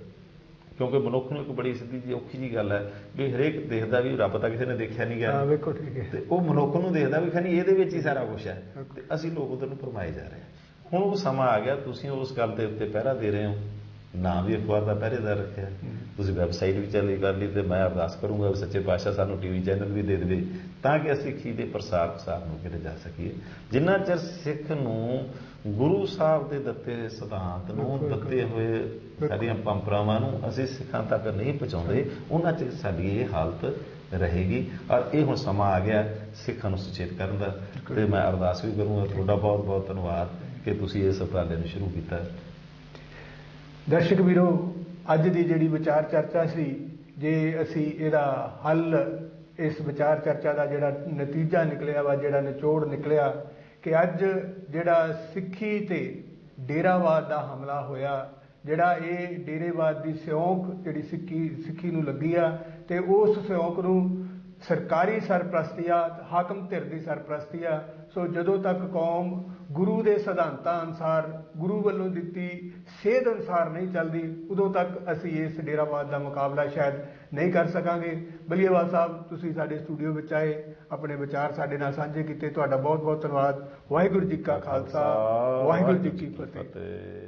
ਕਿਉਂਕਿ ਮਨੁੱਖ ਨੂੰ ਇੱਕ ਬੜੀ ਸਿੱਧੀ ਜੀ ਔਖੀ ਜੀ ਗੱਲ ਹੈ ਵੀ ਹਰੇਕ ਦੇਖਦਾ ਵੀ ਰੱਬ ਤਾਂ ਕਿਸੇ ਨੇ ਦੇਖਿਆ ਨਹੀਂ ਹਾਂ ਗਿਆ ਵੇਖੋ ਠੀਕ ਹੈ। ਤੇ ਉਹ ਮਨੁੱਖ ਨੂੰ ਦੇਖਦਾ ਵੀ ਖਨੀ ਇਹਦੇ ਵਿੱਚ ਹੀ ਸਾਰਾ ਕੁਝ ਹੈ। ਤੇ ਅਸੀਂ ਲੋਕ ਉਧਰ ਨੂੰ ਫਰਮਾਏ ਜਾ ਰਹੇ ਹਾਂ। ਹੁਣ ਉਹ ਸਮਾਂ ਆ ਗਿਆ ਤੁਸੀਂ ਉਸ ਗੱਲ ਦੇ ਉੱਤੇ ਪਹਿਰਾ ਦੇ ਰਹੇ ਹੋ। ਨਾਂ ਵੀ ਅਖਬਾਰ ਦਾ ਪਹਿਰੇਦਾਰ ਰੱਖਿਆ। ਤੁਸੀਂ ਵੈਬਸਾਈਟ ਵੀ ਚੱਲੀ ਕਰ ਲਈ ਤੇ ਮੈਂ ਅਰਦਾਸ ਕਰੂੰਗਾ ਵੀ ਸੱਚੇ ਪਾਤਸ਼ਾਹ ਸਾਨੂੰ ਟੀਵੀ ਚੈਨਲ ਵੀ ਦੇ ਦੇਵੇ ਤਾਂ ਕਿ ਅਸੀਂ ਦੇ ਪ੍ਰਸਾਰ ਪ੍ਰਸਾਰ ਨੂੰ ਕਿਤੇ ਜਾ ਸਕੀਏ। ਜਿੰਨਾ ਚਿਰ ਸਿੱਖ ਨੂੰ ਗੁਰੂ ਸਾਹਿਬ ਦੇ ਦਿੱਤੇ ਸਿਧਾਂਤ ਨੂੰ ਦਿੱਤੇ ਹੋਏ ਸਾਡੀਆਂ ਪੰਪਰਾਵਾਂ ਨੂੰ ਅਸੀਂ ਸਿੱਖਾਂ ਤੱਕ ਨਹੀਂ ਪਹੁੰਚਾਉਂਦੇ ਉਹਨਾਂ ਚਿਰ ਸਾਡੀ ਇਹ ਹਾਲਤ ਰਹੇਗੀ। ਔਰ ਇਹ ਹੁਣ ਸਮਾਂ ਆ ਗਿਆ ਸਿੱਖਾਂ ਨੂੰ ਸੁਚੇਤ ਕਰਨ ਦਾ। ਤੇ ਮੈਂ ਅਰਦਾਸ ਵੀ ਕਰੂੰਗਾ ਤੁਹਾਡਾ ਬਹੁਤ ਬਹੁਤ ਧੰਨਵਾਦ ਕਿ ਤੁਸੀਂ ਇਸ ਉਪਰਾਲੇ ਨੂੰ ਸ਼ੁਰੂ ਕੀਤਾ। ਦਰਸ਼ਕ ਵੀਰੋ ਅੱਜ ਦੀ ਜਿਹੜੀ ਵਿਚਾਰ ਚਰਚਾ ਸੀ ਜੇ ਅਸੀਂ ਇਹਦਾ ਹੱਲ ਇਸ ਵਿਚਾਰ ਚਰਚਾ ਦਾ ਜਿਹੜਾ ਨਤੀਜਾ ਨਿਕਲਿਆ ਵਾ ਜਿਹੜਾ ਨਿਚੋੜ ਨਿਕਲਿਆ ਕਿ ਅੱਜ ਜਿਹੜਾ ਸਿੱਖੀ ਤੇ ਡੇਰਾਵਾਦ ਦਾ ਹਮਲਾ ਹੋਇਆ, ਜਿਹੜਾ ਇਹ ਡੇਰੇਵਾਦ ਦੀ ਸਿਉਂਕ ਜਿਹੜੀ ਸਿੱਖੀ ਸਿੱਖੀ ਨੂੰ ਲੱਗੀ ਆ ਤੇ ਉਸ ਸਿਉਂਕ ਨੂੰ ਸਰਕਾਰੀ ਸਰਪ੍ਰਸਤੀ ਆ, ਹਾਕਮ ਧਿਰ ਦੀ ਸਰਪ੍ਰਸਤੀ ਆ ਸੋ ਜਦੋਂ ਤੱਕ ਕੌਮ ਗੁਰੂ ਦੇ ਸਿਧਾਂਤਾਂ ਅਨੁਸਾਰ ਗੁਰੂ ਵੱਲੋਂ ਦਿੱਤੀ ਸੇਧ ਅਨੁਸਾਰ ਨਹੀਂ ਚੱਲਦੀ ਉਦੋਂ ਤੱਕ ਅਸੀਂ ਇਸ ਡੇਰਾਵਾਦ ਦਾ ਮੁਕਾਬਲਾ ਸ਼ਾਇਦ ਨਹੀਂ ਕਰ ਸਕਾਂਗੇ। ਬਲੀਏਵਾਲ ਸਾਹਿਬ ਤੁਸੀਂ ਸਾਡੇ ਸਟੂਡੀਓ ਵਿੱਚ ਆਏ ਆਪਣੇ ਵਿਚਾਰ ਸਾਡੇ ਨਾਲ ਸਾਂਝੇ ਕੀਤੇ। ਤੁਹਾਡਾ ਬਹੁਤ ਬਹੁਤ ਧੰਨਵਾਦ। ਵਾਹਿਗੁਰੂ ਜੀ ਕਾ ਖਾਲਸਾ ਵਾਹਿਗੁਰੂ ਜੀ ਕੀ ਫਤਿਹ।